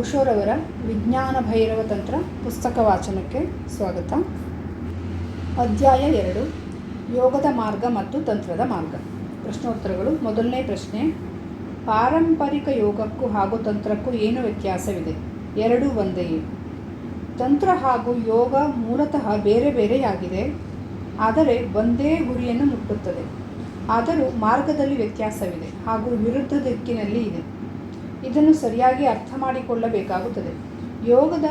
ಓಶೋರವರ ವಿಜ್ಞಾನ ಭೈರವ ತಂತ್ರ ಪುಸ್ತಕ ವಾಚನಕ್ಕೆ ಸ್ವಾಗತ. ಅಧ್ಯಾಯ ಎರಡು, ಯೋಗದ ಮಾರ್ಗ ಮತ್ತು ತಂತ್ರದ ಮಾರ್ಗ. ಪ್ರಶ್ನೋತ್ತರಗಳು. ಮೊದಲನೇ ಪ್ರಶ್ನೆ, ಪಾರಂಪರಿಕ ಯೋಗಕ್ಕೂ ಹಾಗೂ ತಂತ್ರಕ್ಕೂ ಏನು ವ್ಯತ್ಯಾಸವಿದೆ? ಎರಡೂ ಒಂದೆಯೇ ತಂತ್ರ ಹಾಗೂ ಯೋಗ ಮೂಲತಃ ಬೇರೆ ಬೇರೆಯಾಗಿದೆ, ಆದರೆ ಒಂದೇ ಗುರಿಯನ್ನು ಮುಟ್ಟುತ್ತದೆ. ಆದರೂ ಮಾರ್ಗದಲ್ಲಿ ವ್ಯತ್ಯಾಸವಿದೆ ಹಾಗೂ ವಿರುದ್ಧ ದಿಕ್ಕಿನಲ್ಲಿ ಇದೆ. ಇದನ್ನು ಸರಿಯಾಗಿ ಅರ್ಥ ಮಾಡಿಕೊಳ್ಳಬೇಕಾಗುತ್ತದೆ. ಯೋಗದ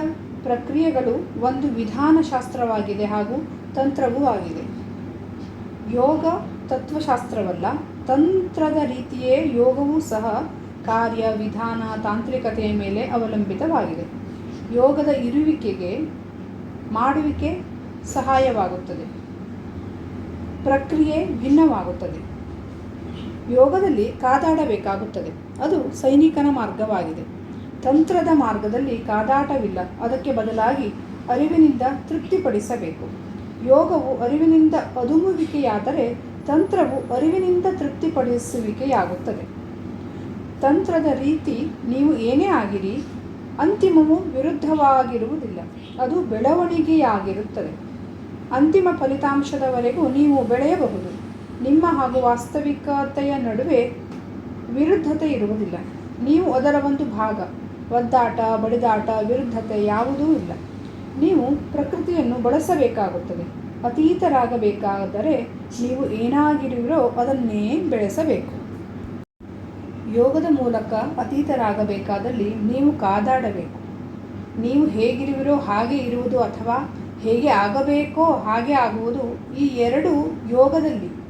ಪ್ರಕ್ರಿಯೆಗಳು ಒಂದು ವಿಧಾನಶಾಸ್ತ್ರವಾಗಿದೆ ಹಾಗೂ ತಂತ್ರವೂ ಆಗಿದೆ. ಯೋಗ ತತ್ವಶಾಸ್ತ್ರವಲ್ಲ, ತಂತ್ರದ ರೀತಿಯೇ ಯೋಗವೂ ಸಹ ಕಾರ್ಯ, ವಿಧಾನ, ತಾಂತ್ರಿಕತೆಯ ಮೇಲೆ ಅವಲಂಬಿತವಾಗಿದೆ. ಯೋಗದ ಇರುವಿಕೆಗೆ ಮಾಡುವಿಕೆ ಸಹಾಯವಾಗುತ್ತದೆ. ಪ್ರಕ್ರಿಯೆ ಭಿನ್ನವಾಗುತ್ತದೆ. ಯೋಗದಲ್ಲಿ ಕಾದಾಡಬೇಕಾಗುತ್ತದೆ. ಅದು ಸೈನಿಕನ ಮಾರ್ಗವಾಗಿದೆ. ತಂತ್ರದ ಮಾರ್ಗದಲ್ಲಿ ಕಾದಾಟವಿಲ್ಲ. ಅದಕ್ಕೆ ಬದಲಾಗಿ ಅರಿವಿನಿಂದ ತೃಪ್ತಿಪಡಿಸಬೇಕು. ಯೋಗವು ಅರಿವಿನಿಂದ ಅದುಮುವಿಕೆಯಾದರೆ ತಂತ್ರವು ಅರಿವಿನಿಂದ ತೃಪ್ತಿಪಡಿಸುವಿಕೆಯಾಗುತ್ತದೆ. ತಂತ್ರದ ರೀತಿ ನೀವು ಏನೇ ಆಗಿರಿ, ಅಂತಿಮವು ವಿರುದ್ಧವಾಗಿರುವುದಿಲ್ಲ. ಅದು ಬೆಳವಣಿಗೆಯಾಗಿರುತ್ತದೆ. ಅಂತಿಮ ಫಲಿತಾಂಶದವರೆಗೂ ನೀವು ಬೆಳೆಯಬಹುದು. ನಿಮ್ಮ ಹಾಗೂ ವಾಸ್ತವಿಕತೆಯ ನಡುವೆ ವಿರುದ್ಧತೆ ಇರುವುದಿಲ್ಲ. ನೀವು ಅದರ ಒಂದು ಭಾಗ, ಒದ್ದಾಟ, ಬಡಿದಾಟ, ವಿರುದ್ಧತೆ ಯಾವುದೂ ಇಲ್ಲ. ನೀವು ಪ್ರಕೃತಿಯನ್ನು ಬಳಸಬೇಕಾಗುತ್ತದೆ. ಅತೀತರಾಗಬೇಕಾದರೆ ನೀವು ಏನಾಗಿರುವಿರೋ ಅದನ್ನೇ ಬೆಳೆಸಬೇಕು. ಯೋಗದ ಮೂಲಕ ಅತೀತರಾಗಬೇಕಾದಲ್ಲಿ ನೀವು ಕಾದಾಡಬೇಕು. ನೀವು ಹೇಗಿರುವಿರೋ ಹಾಗೆ ಇರುವುದು ಅಥವಾ ಹೇಗೆ ಆಗಬೇಕೋ ಹಾಗೆ ಆಗುವುದು ಈ ಎರಡು ಯೋಗದಲ್ಲಿ.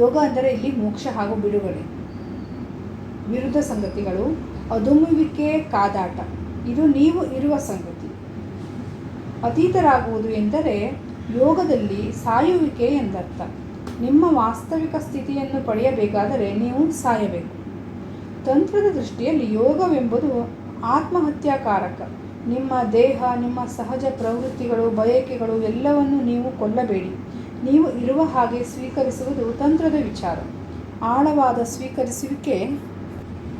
ಯೋಗ ಅಂದರೆ ಇಲ್ಲಿ ಮೋಕ್ಷ ಹಾಗೂ ಬಿಡುಗಡೆ. ವಿರುದ್ಧ ಸಂಗತಿಗಳು ಅದುಮುವಿಕೆ ಕಾದಾಟ, ಇದು ನೀವು ಇರುವ ಸಂಗತಿ. ಅತೀತರಾಗುವುದು ಎಂದರೆ ಯೋಗದಲ್ಲಿ ಸಾಯುವಿಕೆ ಎಂದರ್ಥ. ನಿಮ್ಮ ವಾಸ್ತವಿಕ ಸ್ಥಿತಿಯನ್ನು ಪಡೆಯಬೇಕಾದರೆ ನೀವು ಸಾಯಬೇಕು. ತಂತ್ರದ ದೃಷ್ಟಿಯಲ್ಲಿ ಯೋಗವೆಂಬುದು ಆತ್ಮಹತ್ಯಾಕಾರಕ. ನಿಮ್ಮ ದೇಹ, ನಿಮ್ಮ ಸಹಜ ಪ್ರವೃತ್ತಿಗಳು, ಬಯಕೆಗಳು ಎಲ್ಲವನ್ನು ನೀವು ಕೊಲ್ಲಬೇಡಿ. ನೀವು ಇರುವ ಹಾಗೆ ಸ್ವೀಕರಿಸುವುದು ತಂತ್ರದ ವಿಚಾರ. ಆಳವಾದ ಸ್ವೀಕರಿಸುವಿಕೆ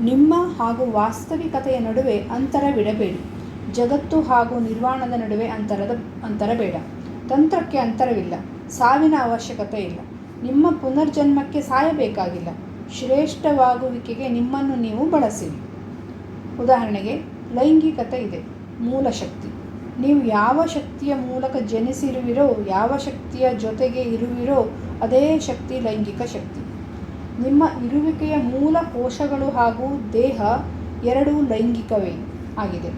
ನಿಮ್ಮ ಹಾಗೂ ವಾಸ್ತವಿಕತೆಯ ನಡುವೆ ಅಂತರವಿಡಬೇಡಿ ಜಗತ್ತು ಹಾಗೂ ನಿರ್ವಾಣದ ನಡುವೆ ಅಂತರದ ಅಂತರ ಬೇಡ ತಂತ್ರಕ್ಕೆ ಅಂತರವಿಲ್ಲ, ಸಾವಿನ ಅವಶ್ಯಕತೆ ಇಲ್ಲ. ನಿಮ್ಮ ಪುನರ್ಜನ್ಮಕ್ಕೆ ಸಾಯಬೇಕಾಗಿಲ್ಲ. ಶ್ರೇಷ್ಠವಾಗುವಿಕೆಗೆ ನಿಮ್ಮನ್ನು ನೀವು ಬಳಸಿರಿ. ಉದಾಹರಣೆಗೆ, ಲೈಂಗಿಕತೆ ಇದೆ, ಮೂಲ ಶಕ್ತಿ. ನೀವು ಯಾವ ಶಕ್ತಿಯ ಮೂಲಕ ಜನಿಸಿರುವಿರೋ, ಯಾವ ಶಕ್ತಿಯ ಜೊತೆಗೆ ಇರುವಿರೋ, ಅದೇ ಶಕ್ತಿ ಲೈಂಗಿಕ ಶಕ್ತಿ. ನಿಮ್ಮ ಇರುವಿಕೆಯ ಮೂಲ ಕೋಶಗಳು ಹಾಗೂ ದೇಹ ಎರಡೂ ಲೈಂಗಿಕವೇ ಆಗಿದೆ.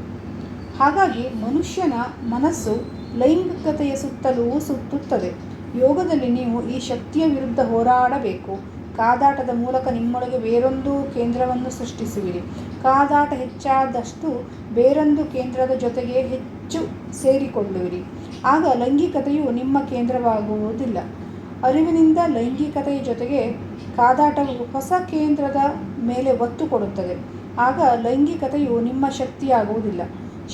ಹಾಗಾಗಿ ಮನುಷ್ಯನ ಮನಸ್ಸು ಲೈಂಗಿಕತೆಯ ಸುತ್ತಲೂ ಸುತ್ತುತ್ತದೆ. ಯೋಗದಲ್ಲಿ ನೀವು ಈ ಶಕ್ತಿಯ ವಿರುದ್ಧ ಹೋರಾಡಬೇಕು. ಕಾದಾಟದ ಮೂಲಕ ನಿಮ್ಮೊಳಗೆ ಬೇರೊಂದು ಕೇಂದ್ರವನ್ನು ಸೃಷ್ಟಿಸುವಿರಿ. ಕಾದಾಟ ಹೆಚ್ಚಾದಷ್ಟು ಬೇರೊಂದು ಕೇಂದ್ರದ ಜೊತೆಗೆ ಹೆಚ್ಚು ಸೇರಿಕೊಳ್ಳುವಿರಿ ಆಗ ಲೈಂಗಿಕತೆಯು ನಿಮ್ಮ ಕೇಂದ್ರವಾಗುವುದಿಲ್ಲ. ಅರಿವಿನಿಂದ ಲೈಂಗಿಕತೆಯ ಜೊತೆಗೆ ಕಾದಾಟವು ಹೊಸ ಕೇಂದ್ರದ ಮೇಲೆ ಒತ್ತು ಕೊಡುತ್ತದೆ. ಆಗ ಲೈಂಗಿಕತೆಯು ನಿಮ್ಮ ಶಕ್ತಿಯಾಗುವುದಿಲ್ಲ.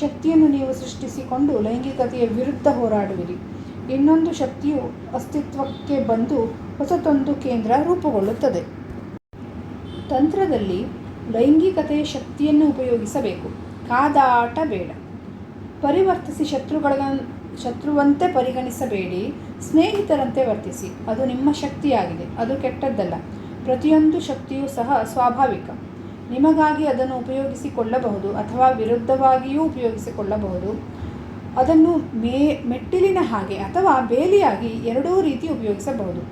ಶಕ್ತಿಯನ್ನು ನೀವು ಸೃಷ್ಟಿಸಿಕೊಂಡು ಲೈಂಗಿಕತೆಯ ವಿರುದ್ಧ ಹೋರಾಡುವಿರಿ. ಇನ್ನೊಂದು ಶಕ್ತಿಯು ಅಸ್ತಿತ್ವಕ್ಕೆ ಬಂದು ಹೊಸತೊಂದು ಕೇಂದ್ರ ರೂಪುಗೊಳ್ಳುತ್ತದೆ. ತಂತ್ರದಲ್ಲಿ ಲೈಂಗಿಕತೆಯ ಶಕ್ತಿಯನ್ನು ಉಪಯೋಗಿಸಬೇಕು. ಕಾದಾಟ ಬೇಡ. ಪರಿವರ್ತಿಸಿ ಶತ್ರುಗಳ ಶತ್ರುವಂತೆ ಪರಿಗಣಿಸಬೇಡಿ, ಸ್ನೇಹಿತರಂತೆ ವರ್ತಿಸಿ. ಅದು ನಿಮ್ಮ ಶಕ್ತಿಯಾಗಿದೆ, ಅದು ಕೆಟ್ಟದ್ದಲ್ಲ. ಪ್ರತಿಯೊಂದು ಶಕ್ತಿಯೂ ಸಹ ಸ್ವಾಭಾವಿಕ. ನಿಮಗಾಗಿ ಅದನ್ನು ಉಪಯೋಗಿಸಿಕೊಳ್ಳಬಹುದು ಅಥವಾ ವಿರುದ್ಧವಾಗಿಯೂ ಉಪಯೋಗಿಸಿಕೊಳ್ಳಬಹುದು. ಅದನ್ನು ಮೇ, ಮೆಟ್ಟಿಲಿನ ಹಾಗೆ ಅಥವಾ ಬೇಲಿಯಾಗಿ ಎರಡೂ ರೀತಿ ಉಪಯೋಗಿಸಬಹುದು.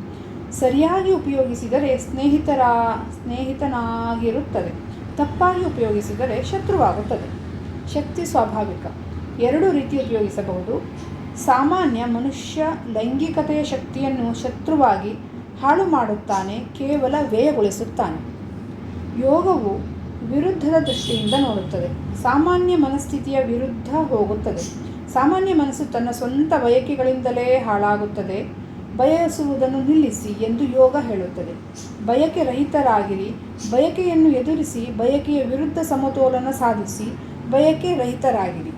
ಸರಿಯಾಗಿ ಉಪಯೋಗಿಸಿದರೆ ಸ್ನೇಹಿತರ, ಸ್ನೇಹಿತನಾಗಿರುತ್ತದೆ. ತಪ್ಪಾಗಿ ಉಪಯೋಗಿಸಿದರೆ ಶತ್ರುವಾಗುತ್ತದೆ. ಶಕ್ತಿ ಸ್ವಾಭಾವಿಕ. ಎರಡೂ ರೀತಿ ಉಪಯೋಗಿಸಬಹುದು. ಸಾಮಾನ್ಯ ಮನುಷ್ಯ ಲೈಂಗಿಕತೆಯ ಶಕ್ತಿಯನ್ನು ಶತ್ರುವಾಗಿ ಹಾಳು ಮಾಡುತ್ತಾನೆ, ಕೇವಲ ವ್ಯಯಗೊಳಿಸುತ್ತಾನೆ. ಯೋಗವು ವಿರುದ್ಧದ ದೃಷ್ಟಿಯಿಂದ ನೋಡುತ್ತದೆ. ಸಾಮಾನ್ಯ ಮನಸ್ಥಿತಿಯ ವಿರುದ್ಧ ಹೋಗುತ್ತದೆ. ಸಾಮಾನ್ಯ ಮನಸ್ಸು ತನ್ನ ಸ್ವಂತ ಬಯಕೆಗಳಿಂದಲೇ ಹಾಳಾಗುತ್ತದೆ. ಬಯಸುವುದನ್ನು ನಿಲ್ಲಿಸಿ ಎಂದು ಯೋಗ ಹೇಳುತ್ತದೆ. ಬಯಕೆ ರಹಿತರಾಗಿರಿ. ಬಯಕೆಯನ್ನು ಎದುರಿಸಿ ಬಯಕೆಯ ವಿರುದ್ಧ ಸಮತೋಲನ ಸಾಧಿಸಿ ಬಯಕೆ ರಹಿತರಾಗಿರಿ.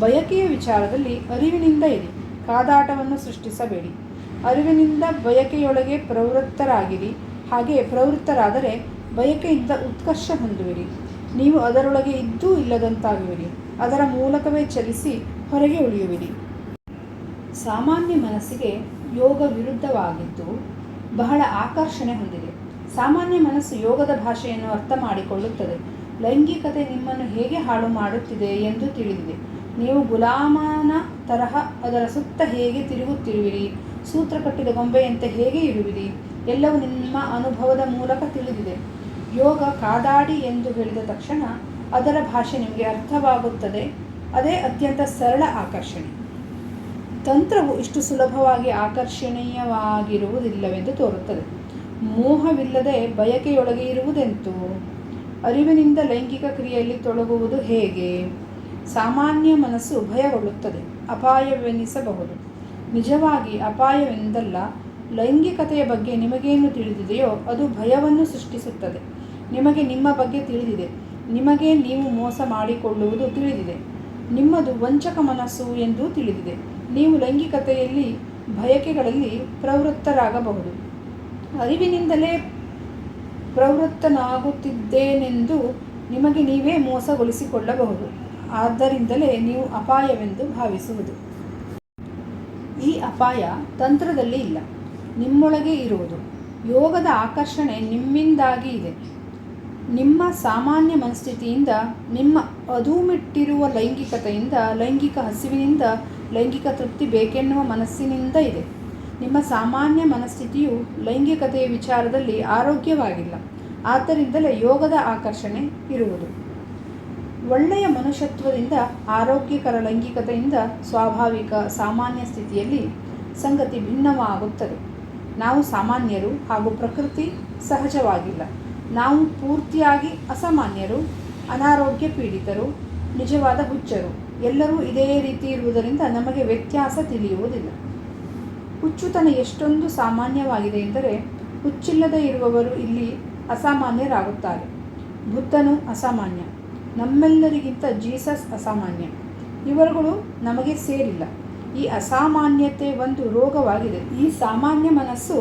ಬಯಕೆಯ ವಿಚಾರದಲ್ಲಿ ಅರಿವಿನಿಂದ ಇರಿ, ಕಾದಾಟವನ್ನು ಸೃಷ್ಟಿಸಬೇಡಿ. ಅರಿವಿನಿಂದ ಬಯಕೆಯೊಳಗೆ ಪ್ರವೃತ್ತರಾಗಿರಿ, ಹಾಗೆ ಪ್ರವೃತ್ತರಾದರೆ ಬಯಕೆಯಿಂದ ಉತ್ಕರ್ಷ ಹೊಂದುವಿರಿ. ನೀವು ಅದರೊಳಗೆ ಇದ್ದೂ ಇಲ್ಲದಂತಾಗುವಿರಿ, ಅದರ ಮೂಲಕವೇ ಚಲಿಸಿ ಹೊರಗೆ ಉಳಿಯುವಿರಿ. ಸಾಮಾನ್ಯ ಮನಸ್ಸಿಗೆ ಯೋಗ ವಿರುದ್ಧವಾಗಿದ್ದು ಬಹಳ ಆಕರ್ಷಣೆ ಹೊಂದಿದೆ. ಸಾಮಾನ್ಯ ಮನಸ್ಸು ಯೋಗದ ಭಾಷೆಯನ್ನು ಅರ್ಥ ಮಾಡಿಕೊಳ್ಳುತ್ತದೆ. ಲೈಂಗಿಕತೆ ನಿಮ್ಮನ್ನು ಹೇಗೆ ಹಾಳು ಮಾಡುತ್ತಿದೆ ಎಂದು ತಿಳಿದಿದೆ. ನೀವು ಗುಲಾಮನ ತರಹ ಅದರ ಸುತ್ತ ಹೇಗೆ ತಿರುಗುತ್ತಿರುವಿರಿ? ಸೂತ್ರ ಕಟ್ಟಿದ ಗೊಂಬೆಯಂತೆ ಹೇಗೆ ಇರುವಿರಿ? ಎಲ್ಲವೂ ನಿಮ್ಮ ಅನುಭವದ ಮೂಲಕ ತಿಳಿದಿದೆ. ಯೋಗ ಕಾದಾಡಿ ಎಂದು ಹೇಳಿದ ತಕ್ಷಣ ಅದರ ಭಾಷೆ ನಿಮಗೆ ಅರ್ಥವಾಗುತ್ತದೆ. ಅದೇ ಅತ್ಯಂತ ಸರಳ ಆಕರ್ಷಣೆ. ತಂತ್ರವು ಇಷ್ಟು ಸುಲಭವಾಗಿ ಆಕರ್ಷಣೀಯವಾಗಿರುವುದಿಲ್ಲವೆಂದು ತೋರುತ್ತದೆ. ಮೋಹವಿಲ್ಲದೆ ಬಯಕೆಯೊಳಗೆ ಇರುವುದೆಂತು? ಅರಿವಿನಿಂದ ಲೈಂಗಿಕ ಕ್ರಿಯೆಯಲ್ಲಿ ತೊಡಗುವುದು ಹೇಗೆ? ಸಾಮಾನ್ಯ ಮನಸ್ಸು ಭಯಗೊಳ್ಳುತ್ತದೆ ಅಪಾಯವೆನಿಸಬಹುದು. ನಿಜವಾಗಿ ಅಪಾಯವೆಂದಲ್ಲ, ಲೈಂಗಿಕತೆಯ ಬಗ್ಗೆ ನಿಮಗೇನು ತಿಳಿದಿದೆಯೋ ಅದು ಭಯವನ್ನು ಸೃಷ್ಟಿಸುತ್ತದೆ. ನಿಮಗೆ ನಿಮ್ಮ ಬಗ್ಗೆ ತಿಳಿದಿದೆ. ನಿಮಗೆ ನೀವು ಮೋಸ ಮಾಡಿಕೊಳ್ಳುವುದು ತಿಳಿದಿದೆ. ನಿಮ್ಮದು ವಂಚಕ ಮನಸ್ಸು ಎಂದು ತಿಳಿದಿದೆ. ನೀವು ಲೈಂಗಿಕತೆಯಲ್ಲಿ, ಬಯಕೆಗಳಲ್ಲಿ ಪ್ರವೃತ್ತರಾಗಬಹುದು. ಅರಿವಿನಿಂದಲೇ ಪ್ರವೃತ್ತನಾಗುತ್ತಿದ್ದೇನೆಂದು ನಿಮಗೆ ನೀವೇ ಮೋಸಗೊಳಿಸಿಕೊಳ್ಳಬಹುದು. ಆದ್ದರಿಂದಲೇ ನೀವು ಅಪಾಯವೆಂದು ಭಾವಿಸುವುದು. ಈ ಅಪಾಯ ತಂತ್ರದಲ್ಲಿ ಇಲ್ಲ. ನಿಮ್ಮೊಳಗೆ ಇರುವುದು. ಯೋಗದ ಆಕರ್ಷಣೆ ನಿಮ್ಮಿಂದಾಗಿ ಇದೆ. ನಿಮ್ಮ ಸಾಮಾನ್ಯ ಮನಸ್ಥಿತಿಯಿಂದ, ನಿಮ್ಮ ಅದುಮಿಟ್ಟಿರುವ ಲೈಂಗಿಕತೆಯಿಂದ, ಲೈಂಗಿಕ ಹಸಿವಿನಿಂದ, ಲೈಂಗಿಕ ತೃಪ್ತಿ ಬೇಕೆನ್ನುವ ಮನಸ್ಸಿನಿಂದ ಇದೆ. ನಿಮ್ಮ ಸಾಮಾನ್ಯ ಮನಸ್ಥಿತಿಯು ಲೈಂಗಿಕತೆಯ ವಿಚಾರದಲ್ಲಿ ಆರೋಗ್ಯವಾಗಿಲ್ಲ. ಆದ್ದರಿಂದಲೇ ಯೋಗದ ಆಕರ್ಷಣೆ ಇರುವುದು. ಒಳ್ಳೆಯ ಮನುಷ್ಯತ್ವದಿಂದ, ಆರೋಗ್ಯಕರ ಲೈಂಗಿಕತೆಯಿಂದ ಸ್ವಾಭಾವಿಕ ಸಾಮಾನ್ಯ ಸ್ಥಿತಿಯಲ್ಲಿ ಸಂಗತಿ ಭಿನ್ನವಾಗುತ್ತದೆ. ನಾವು ಸಾಮಾನ್ಯರು ಹಾಗೂ ಪ್ರಕೃತಿ ಸಹಜವಾಗಿಲ್ಲ. ನಾವು ಪೂರ್ತಿಯಾಗಿ ಅಸಾಮಾನ್ಯರು, ಅನಾರೋಗ್ಯ ಪೀಡಿತರು, ನಿಜವಾದ ಹುಚ್ಚರು. ಎಲ್ಲರೂ ಇದೇ ರೀತಿ ಇರುವುದರಿಂದ ನಮಗೆ ವ್ಯತ್ಯಾಸ ತಿಳಿಯುವುದಿಲ್ಲ. ಹುಚ್ಚುತನ ಎಷ್ಟೊಂದು ಸಾಮಾನ್ಯವಾಗಿದೆ ಎಂದರೆ, ಹುಚ್ಚಿಲ್ಲದೆ ಇರುವವರು ಇಲ್ಲಿ ಅಸಾಮಾನ್ಯರಾಗುತ್ತಾರೆ. ಬುದ್ಧನು ಅಸಾಮಾನ್ಯ. ನಮ್ಮೆಲ್ಲರಿಗಿಂತ ಜೀಸಸ್ ಅಸಾಮಾನ್ಯ. ಇವರುಗಳು ನಮಗೆ ಸೇರಿಲ್ಲ. ಈ ಅಸಾಮಾನ್ಯತೆ ಒಂದು ರೋಗವಾಗಿದೆ. ಈ ಸಾಮಾನ್ಯ ಮನಸ್ಸು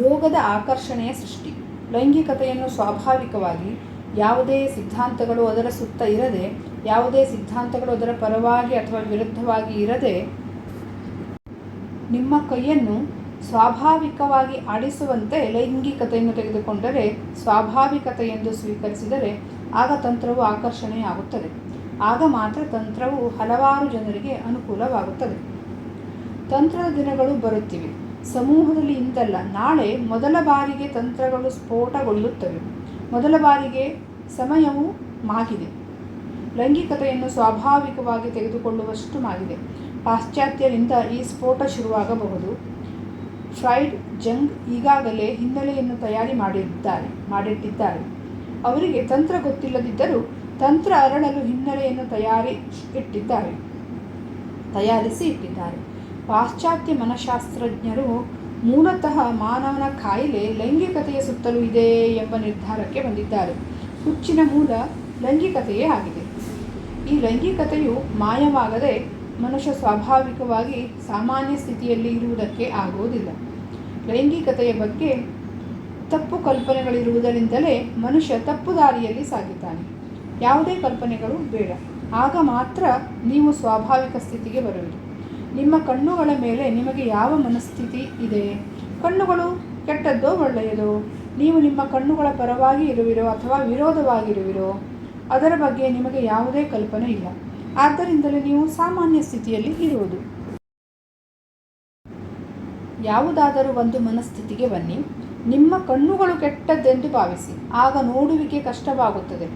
ಯೋಗದ ಆಕರ್ಷಣೆಯ ಸೃಷ್ಟಿ. ಲೈಂಗಿಕತೆಯನ್ನು ಸ್ವಾಭಾವಿಕವಾಗಿ ಯಾವುದೇ ಸಿದ್ಧಾಂತಗಳು ಅದರ ಸುತ್ತ ಇರದೆ, ಯಾವುದೇ ಸಿದ್ಧಾಂತಗಳು ಅದರ ಪರವಾಗಿ ಅಥವಾ ವಿರುದ್ಧವಾಗಿ ಇರದೆ, ನಿಮ್ಮ ಕೈಯನ್ನು ಸ್ವಾಭಾವಿಕವಾಗಿ ಆಡಿಸುವಂತೆ ಲೈಂಗಿಕತೆಯನ್ನು ತೆಗೆದುಕೊಂಡರೆ ಸ್ವಾಭಾವಿಕತೆ ಎಂದು ಸ್ವೀಕರಿಸಿದರೆ ಆಗ ತಂತ್ರವು ಆಕರ್ಷಣೆಯಾಗುತ್ತದೆ. ಆಗ ಮಾತ್ರ ತಂತ್ರವು ಹಲವಾರು ಜನರಿಗೆ ಅನುಕೂಲವಾಗುತ್ತದೆ. ತಂತ್ರದ ದಿನಗಳು ಬರುತ್ತಿವೆ. ಸಮೂಹದಲ್ಲಿ ಇಂದಲ್ಲ ನಾಳೆ ಮೊದಲ ಬಾರಿಗೆ ತಂತ್ರಗಳು ಸ್ಫೋಟಗೊಳ್ಳುತ್ತವೆ. ಮೊದಲ ಬಾರಿಗೆ ಸಮಯವು ಮಾಗಿದೆ. ಲೈಂಗಿಕತೆಯನ್ನು ಸ್ವಾಭಾವಿಕವಾಗಿ ತೆಗೆದುಕೊಳ್ಳುವಷ್ಟು ಮಾಗಿದೆ. ಪಾಶ್ಚಾತ್ಯರಿಂದ ಈ ಸ್ಫೋಟ ಶುರುವಾಗಬಹುದು. ಫ್ರೈಡ್ ಜಂಗ್ ಈಗಾಗಲೇ ಹಿನ್ನೆಲೆಯನ್ನು ತಯಾರಿ ಮಾಡಿದ್ದಾರೆ, ಮಾಡಿಟ್ಟಿದ್ದಾರೆ. ಅವರಿಗೆ ತಂತ್ರ ಗೊತ್ತಿಲ್ಲದಿದ್ದರೂ ತಂತ್ರ ಅರಳಲು ಹಿನ್ನೆಲೆಯನ್ನು ತಯಾರಿ ಇಟ್ಟಿದ್ದಾರೆ. ತಯಾರಿಸಿ ಇಟ್ಟಿದ್ದಾರೆ. ಪಾಶ್ಚಾತ್ಯ ಮನಃಶಾಸ್ತ್ರಜ್ಞರು ಮೂಲತಃ ಮಾನವನ ಕಾಯಿಲೆ ಲೈಂಗಿಕತೆಯ ಸುತ್ತಲೂ ಇದೆ ಎಂಬ ನಿರ್ಧಾರಕ್ಕೆ ಬಂದಿದ್ದಾರೆ. ಹುಚ್ಚಿನ ಮೂಲ ಲೈಂಗಿಕತೆಯೇ ಆಗಿದೆ. ಈ ಲೈಂಗಿಕತೆಯು ಮಾಯವಾಗದೆ ಮನುಷ್ಯ ಸ್ವಾಭಾವಿಕವಾಗಿ ಸಾಮಾನ್ಯ ಸ್ಥಿತಿಯಲ್ಲಿ ಇರುವುದಕ್ಕೆ ಆಗುವುದಿಲ್ಲ. ಲೈಂಗಿಕತೆಯ ಬಗ್ಗೆ ತಪ್ಪು ಕಲ್ಪನೆಗಳಿರುವುದರಿಂದಲೇ ಮನುಷ್ಯ ತಪ್ಪು ದಾರಿಯಲ್ಲಿ ಸಾಗಿದ್ದಾನೆ. ಯಾವುದೇ ಕಲ್ಪನೆಗಳು ಬೇಡ. ಆಗ ಮಾತ್ರ ನೀವು ಸ್ವಾಭಾವಿಕ ಸ್ಥಿತಿಗೆ ಬರುವಿರಿ. ನಿಮ್ಮ ಕಣ್ಣುಗಳ ಮೇಲೆ ನಿಮಗೆ ಯಾವ ಮನಸ್ಥಿತಿ ಇದೆ? ಕಣ್ಣುಗಳು ಕೆಟ್ಟದ್ದೋ ಒಳ್ಳೆಯದೋ? ನೀವು ನಿಮ್ಮ ಕಣ್ಣುಗಳ ಪರವಾಗಿ ಇರುವಿರೋ ಅಥವಾ ವಿರೋಧವಾಗಿರುವಿರೋ ಅದರ ಬಗ್ಗೆ ನಿಮಗೆ ಯಾವುದೇ ಕಲ್ಪನೆ ಇಲ್ಲ. ಆದ್ದರಿಂದಲೇ ನೀವು ಸಾಮಾನ್ಯ ಸ್ಥಿತಿಯಲ್ಲಿ ಇರುವುದು. ಯಾವುದಾದರೂ ಒಂದು ಮನಸ್ಥಿತಿಗೆ ಬನ್ನಿ. ನಿಮ್ಮ ಕಣ್ಣುಗಳು ಕೆಟ್ಟದ್ದೆಂದು ಭಾವಿಸಿ. ಆಗ ನೋಡುವಿಕೆ ಕಷ್ಟವಾಗುತ್ತದೆ.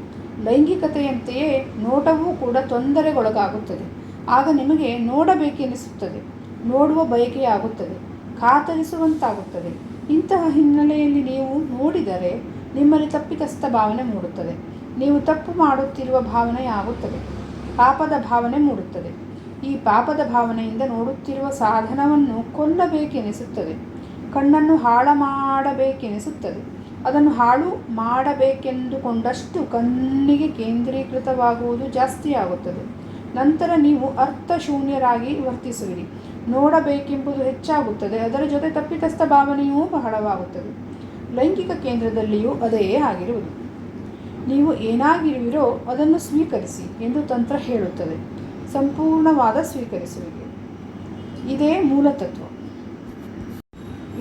ಲೈಂಗಿಕತೆಯಂತೆಯೇ ನೋಟವೂ ಕೂಡ ತೊಂದರೆಗೊಳಗಾಗುತ್ತದೆ. ಆಗ ನಿಮಗೆ ನೋಡಬೇಕೆನಿಸುತ್ತದೆ. ನೋಡುವ ಬಯಕೆಯಾಗುತ್ತದೆ. ಖಾತರಿಸುವಂತಾಗುತ್ತದೆ. ಇಂತಹ ಹಿನ್ನೆಲೆಯಲ್ಲಿ ನೀವು ನೋಡಿದರೆ ನಿಮ್ಮಲ್ಲಿ ತಪ್ಪಿತಸ್ಥ ಭಾವನೆ ಮೂಡುತ್ತದೆ. ನೀವು ತಪ್ಪು ಮಾಡುತ್ತಿರುವ ಭಾವನೆಯಾಗುತ್ತದೆ. ಪಾಪದ ಭಾವನೆ ಮೂಡುತ್ತದೆ. ಈ ಪಾಪದ ಭಾವನೆಯಿಂದ ನೋಡುತ್ತಿರುವ ಸಾಧನವನ್ನು ಕೊಲ್ಲಬೇಕೆನಿಸುತ್ತದೆ. ಕಣ್ಣನ್ನು ಹಾಳ ಮಾಡಬೇಕೆನಿಸುತ್ತದೆ. ಅದನ್ನು ಹಾಳು ಮಾಡಬೇಕೆಂದುಕೊಂಡಷ್ಟು ಕಣ್ಣಿಗೆ ಕೇಂದ್ರೀಕೃತವಾಗುವುದು ಜಾಸ್ತಿಯಾಗುತ್ತದೆ. ನಂತರ ನೀವು ಅರ್ಥಶೂನ್ಯರಾಗಿ ವರ್ತಿಸುವಿರಿ. ನೋಡಬೇಕೆಂಬುದು ಹೆಚ್ಚಾಗುತ್ತದೆ. ಅದರ ಜೊತೆ ತಪ್ಪಿತಸ್ಥ ಭಾವನೆಯೂ ಬಹಳವಾಗುತ್ತದೆ. ಲೈಂಗಿಕ ಕೇಂದ್ರದಲ್ಲಿಯೂ ಅದೇ ಆಗಿರುವುದು. ನೀವು ಏನಾಗಿರುವಿರೋ ಅದನ್ನು ಸ್ವೀಕರಿಸಿ ಎಂದು ತಂತ್ರ ಹೇಳುತ್ತದೆ. ಸಂಪೂರ್ಣವಾದ ಸ್ವೀಕರಿಸುವಿಕೆ. ಇದೇ ಮೂಲತತ್ವ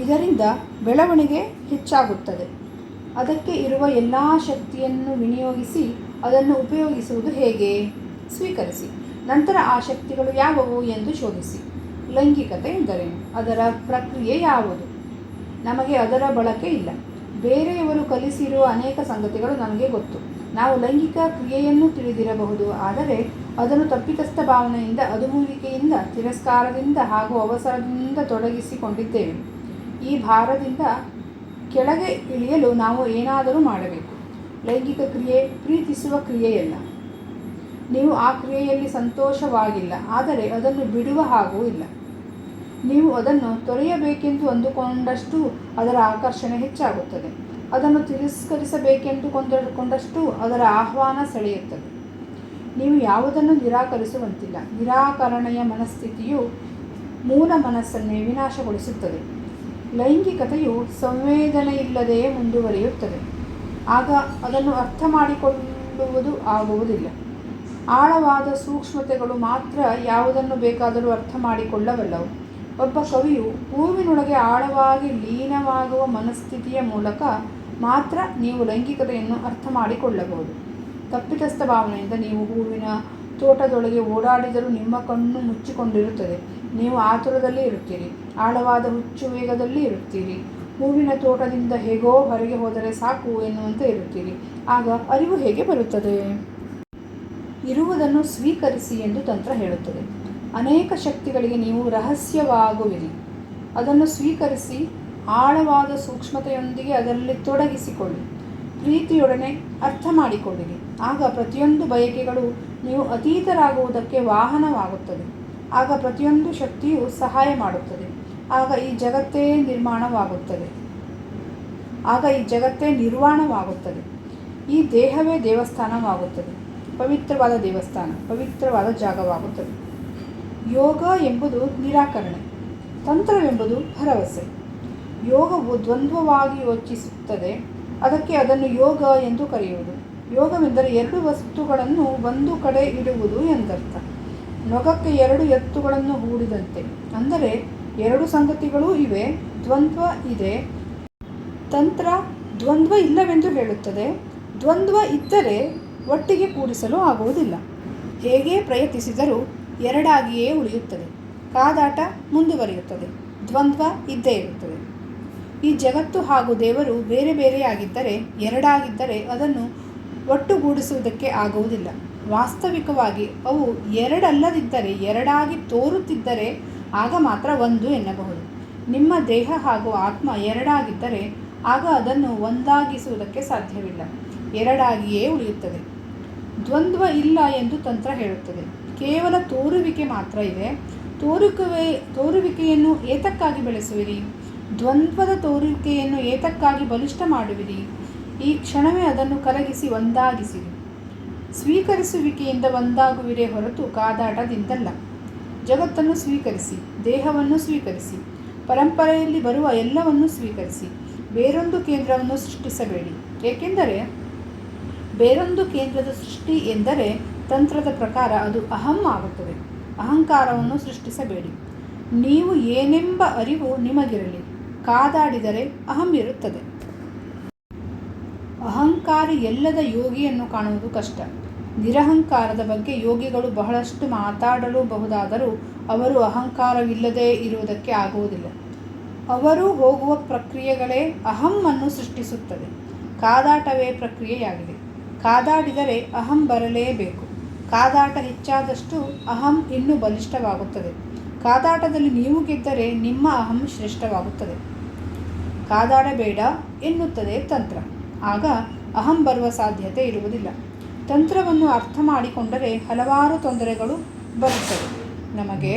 ಇದರಿಂದ ಬೆಳವಣಿಗೆ ಹೆಚ್ಚಾಗುತ್ತದೆ. ಅದಕ್ಕೆ ಇರುವ ಎಲ್ಲ ಶಕ್ತಿಯನ್ನು ವಿನಿಯೋಗಿಸಿ ಅದನ್ನು ಉಪಯೋಗಿಸುವುದು ಹೇಗೆ? ಸ್ವೀಕರಿಸಿ. ನಂತರ ಆ ಶಕ್ತಿಗಳು ಯಾವುವು ಎಂದು ಶೋಧಿಸಿ. ಲೈಂಗಿಕತೆ ಎಂದರೇನು? ಅದರ ಪ್ರಕ್ರಿಯೆ ಯಾವುದು? ನಮಗೆ ಅದರ ಬಳಕೆ ಇಲ್ಲ. ಬೇರೆಯವರು ಕಲಿಸಿರುವ ಅನೇಕ ಸಂಗತಿಗಳು ನಮಗೆ ಗೊತ್ತು. ನಾವು ಲೈಂಗಿಕ ಕ್ರಿಯೆಯನ್ನು ತಿಳಿದಿರಬಹುದು. ಆದರೆ ಅದನ್ನು ತಪ್ಪಿತಸ್ಥ ಭಾವನೆಯಿಂದ, ಅದುಮೂಲಿಕೆಯಿಂದ, ತಿರಸ್ಕಾರದಿಂದ ಹಾಗೂ ಅವಸರದಿಂದ ತೊಡಗಿಸಿಕೊಂಡಿದ್ದೇವೆ. ಈ ಭಾರದಿಂದ ಕೆಳಗೆ ಇಳಿಯಲು ನಾವು ಏನಾದರೂ ಮಾಡಬೇಕು. ಲೈಂಗಿಕ ಕ್ರಿಯೆ ಪ್ರೀತಿಸುವ ಕ್ರಿಯೆಯಲ್ಲ. ನೀವು ಆ ಕ್ರಿಯೆಯಲ್ಲಿ ಸಂತೋಷವಾಗಿಲ್ಲ, ಆದರೆ ಅದನ್ನು ಬಿಡುವ ಹಾಗೂ ಇಲ್ಲ. ನೀವು ಅದನ್ನು ತೊರೆಯಬೇಕೆಂದು ಅಂದುಕೊಂಡಷ್ಟು ಅದರ ಆಕರ್ಷಣೆ ಹೆಚ್ಚಾಗುತ್ತದೆ. ಅದನ್ನು ತಿರಸ್ಕರಿಸಬೇಕೆಂದು ಕೊಂಡಷ್ಟು ಅದರ ಆಹ್ವಾನ ಸೆಳೆಯುತ್ತದೆ. ನೀವು ಯಾವುದನ್ನು ನಿರಾಕರಿಸುವಂತಿಲ್ಲ. ನಿರಾಕರಣೆಯ ಮನಸ್ಥಿತಿಯು ಮೂಲ ಮನಸ್ಸನ್ನೇ ವಿನಾಶಗೊಳಿಸುತ್ತದೆ. ಲೈಂಗಿಕತೆಯು ಸಂವೇದನೆಯಿಲ್ಲದೆಯೇ ಮುಂದುವರಿಯುತ್ತದೆ. ಆಗ ಅದನ್ನು ಅರ್ಥ ಮಾಡಿಕೊಳ್ಳುವುದು ಆಗುವುದಿಲ್ಲ. ಆಳವಾದ ಸೂಕ್ಷ್ಮತೆಗಳು ಮಾತ್ರ ಯಾವುದನ್ನು ಬೇಕಾದರೂ ಅರ್ಥ ಮಾಡಿಕೊಳ್ಳಬಲ್ಲವು. ಒಬ್ಬ ಕವಿಯು ಹೂವಿನೊಳಗೆ ಆಳವಾಗಿ ಲೀನವಾಗುವ ಮನಸ್ಥಿತಿಯ ಮೂಲಕ ಮಾತ್ರ ನೀವು ಲೈಂಗಿಕತೆಯನ್ನು ಅರ್ಥ ಮಾಡಿಕೊಳ್ಳಬಹುದು. ತಪ್ಪಿತಸ್ಥ ಭಾವನೆಯಿಂದ ನೀವು ಹೂವಿನ ತೋಟದೊಳಗೆ ಓಡಾಡಿದರೂ ನಿಮ್ಮ ಕಣ್ಣು ಮುಚ್ಚಿಕೊಂಡಿರುತ್ತದೆ. ನೀವು ಆತುರದಲ್ಲಿ ಇರುತ್ತೀರಿ. ಆಳವಾದ ಹುಚ್ಚು ವೇಗದಲ್ಲಿ ಇರುತ್ತೀರಿ. ಹೂವಿನ ತೋಟದಿಂದ ಹೇಗೋ ಹೊರಗೆ ಹೋದರೆ ಸಾಕು ಎನ್ನುವಂತೆ ಇರುತ್ತೀರಿ. ಆಗ ಅರಿವು ಹೇಗೆ ಬರುತ್ತದೆ? ಇರುವುದನ್ನು ಸ್ವೀಕರಿಸಿ ಎಂದು ತಂತ್ರ ಹೇಳುತ್ತದೆ. ಅನೇಕ ಶಕ್ತಿಗಳಿಗೆ ನೀವು ರಹಸ್ಯವಾಗುವಿರಿ. ಅದನ್ನು ಸ್ವೀಕರಿಸಿ ಆಳವಾದ ಸೂಕ್ಷ್ಮತೆಯೊಂದಿಗೆ ಅದರಲ್ಲಿ ತೊಡಗಿಸಿಕೊಳ್ಳಿ. ಪ್ರೀತಿಯೊಡನೆ ಅರ್ಥ ಮಾಡಿಕೊಳ್ಳಿರಿ. ಆಗ ಪ್ರತಿಯೊಂದು ಬಯಕೆಗಳು ನೀವು ಅತೀತರಾಗುವುದಕ್ಕೆ ವಾಹನವಾಗುತ್ತದೆ. ಆಗ ಪ್ರತಿಯೊಂದು ಶಕ್ತಿಯು ಸಹಾಯ ಮಾಡುತ್ತದೆ. ಆಗ ಈ ಜಗತ್ತೇ ನಿರ್ಮಾಣವಾಗುತ್ತದೆ. ಆಗ ಈ ಜಗತ್ತೇ ನಿರ್ವಾಣವಾಗುತ್ತದೆ. ಈ ದೇಹವೇ ದೇವಸ್ಥಾನವಾಗುತ್ತದೆ. ಪವಿತ್ರವಾದ ದೇವಸ್ಥಾನ, ಪವಿತ್ರವಾದ ಜಾಗವಾಗುತ್ತದೆ. ಯೋಗ ಎಂಬುದು ನಿರಾಕರಣೆ, ತಂತ್ರವೆಂಬುದು ಭರವಸೆ. ಯೋಗವು ದ್ವಂದ್ವವಾಗಿ ಯೋಚಿಸುತ್ತದೆ. ಅದಕ್ಕೆ ಅದನ್ನು ಯೋಗ ಎಂದು ಕರೆಯುವುದು. ಯೋಗವೆಂದರೆ ಎರಡು ವಸ್ತುಗಳನ್ನು ಒಂದು ಕಡೆ ಇಡುವುದು ಎಂದರ್ಥ. ನೊಗಕ್ಕೆ ಎರಡು ಎತ್ತುಗಳನ್ನು ಹೂಡಿದಂತೆ. ಅಂದರೆ ಎರಡು ಸಂಗತಿಗಳೂ ಇವೆ. ದ್ವಂದ್ವ ಇದೆ. ತಂತ್ರ ದ್ವಂದ್ವ ಇಲ್ಲವೆಂದು ಹೇಳುತ್ತದೆ. ದ್ವಂದ್ವ ಇದ್ದರೆ ಒಟ್ಟಿಗೆ ಕೂಡಿಸಲು ಆಗುವುದಿಲ್ಲ. ಹೇಗೆ ಪ್ರಯತ್ನಿಸಿದರೂ ಎರಡಾಗಿಯೇ ಉಳಿಯುತ್ತದೆ. ಕಾದಾಟ ಮುಂದುವರಿಯುತ್ತದೆ. ದ್ವಂದ್ವ ಇದ್ದೇ ಇರುತ್ತದೆ. ಈ ಜಗತ್ತು ಹಾಗೂ ದೇವರು ಬೇರೆ ಬೇರೆಯಾಗಿದ್ದರೆ, ಎರಡಾಗಿದ್ದರೆ ಅದನ್ನು ಒಟ್ಟುಗೂಡಿಸುವುದಕ್ಕೆ ಆಗುವುದಿಲ್ಲ. ವಾಸ್ತವಿಕವಾಗಿ ಅವು ಎರಡಲ್ಲದಿದ್ದರೆ, ಎರಡಾಗಿ ತೋರುತ್ತಿದ್ದರೆ ಆಗ ಮಾತ್ರ ಒಂದು ಎನ್ನಬಹುದು. ನಿಮ್ಮ ದೇಹ ಹಾಗೂ ಆತ್ಮ ಎರಡಾಗಿದ್ದರೆ ಆಗ ಅದನ್ನು ಒಂದಾಗಿಸುವುದಕ್ಕೆ ಸಾಧ್ಯವಿಲ್ಲ. ಎರಡಾಗಿಯೇ ಉಳಿಯುತ್ತದೆ. ದ್ವಂದ್ವ ಇಲ್ಲ ಎಂದು ತಂತ್ರ ಹೇಳುತ್ತದೆ. ಕೇವಲ ತೋರುವಿಕೆ ಮಾತ್ರ ಇದೆ. ತೋರುಕುವೆ, ತೋರುವಿಕೆಯನ್ನು ಏತಕ್ಕಾಗಿ ಬೆಳೆಸುವಿರಿ? ದ್ವಂದ್ವದ ತೋರುವಿಕೆಯನ್ನು ಏತಕ್ಕಾಗಿ ಬಲಿಷ್ಠ ಮಾಡುವಿರಿ? ಈ ಕ್ಷಣವೇ ಅದನ್ನು ಕರಗಿಸಿ ಒಂದಾಗಿಸಿರಿ. ಸ್ವೀಕರಿಸುವಿಕೆಯಿಂದ ಒಂದಾಗುವಿರೇ ಹೊರತು ಕಾದಾಟದಿಂದಲ್ಲ. ಜಗತ್ತನ್ನು ಸ್ವೀಕರಿಸಿ, ದೇಹವನ್ನು ಸ್ವೀಕರಿಸಿ, ಪರಂಪರೆಯಲ್ಲಿ ಬರುವ ಎಲ್ಲವನ್ನು ಸ್ವೀಕರಿಸಿ, ಬೇರೊಂದು ಕೇಂದ್ರವನ್ನು ಸೃಷ್ಟಿಸಬೇಡಿ. ಏಕೆಂದರೆ ಬೇರೊಂದು ಕೇಂದ್ರದ ಸೃಷ್ಟಿ ಎಂದರೆ ತಂತ್ರದ ಪ್ರಕಾರ ಅದು ಅಹಂ ಆಗುತ್ತದೆ. ಅಹಂಕಾರವನ್ನು ಸೃಷ್ಟಿಸಬೇಡಿ. ನೀವು ಏನೆಂಬ ಅರಿವು ನಿಮಗಿರಲಿ. ಕಾದಾಡಿದರೆ ಅಹಂ ಇರುತ್ತದೆ. ಅಹಂಕಾರಿ ಎಲ್ಲದ ಯೋಗಿಯನ್ನು ಕಾಣುವುದು ಕಷ್ಟ. ನಿರಹಂಕಾರದ ಬಗ್ಗೆ ಯೋಗಿಗಳು ಬಹಳಷ್ಟು ಮಾತಾಡಲೂಬಹುದಾದರೂ ಅವರು ಅಹಂಕಾರವಿಲ್ಲದೆ ಇರುವುದಕ್ಕೆ ಆಗುವುದಿಲ್ಲ. ಅವರು ಹೋಗುವ ಪ್ರಕ್ರಿಯೆಗಳೇ ಅಹಂ ಅನ್ನು ಸೃಷ್ಟಿಸುತ್ತದೆ ಕಾದಾಟವೇ ಪ್ರಕ್ರಿಯೆಯಾಗಿದೆ. ಕಾದಾಡಿದರೆ ಅಹಂ ಬರಲೇಬೇಕು. ಕಾದಾಟ ಹೆಚ್ಚಾದಷ್ಟು ಅಹಂ ಇನ್ನೂ ಬಲಿಷ್ಠವಾಗುತ್ತದೆ. ಕಾದಾಟದಲ್ಲಿ ನೀವು ಗೆದ್ದರೆ ನಿಮ್ಮ ಅಹಂ ಶ್ರೇಷ್ಠವಾಗುತ್ತದೆ. ಕಾದಾಡಬೇಡ ಎನ್ನುತ್ತದೆ ತಂತ್ರ. ಆಗ ಅಹಂ ಬರುವ ಸಾಧ್ಯತೆ ಇರುವುದಿಲ್ಲ. ತಂತ್ರವನ್ನು ಅರ್ಥ ಮಾಡಿಕೊಂಡರೆ ಹಲವಾರು ತೊಂದರೆಗಳು ಬರುತ್ತವೆ. ನಮಗೆ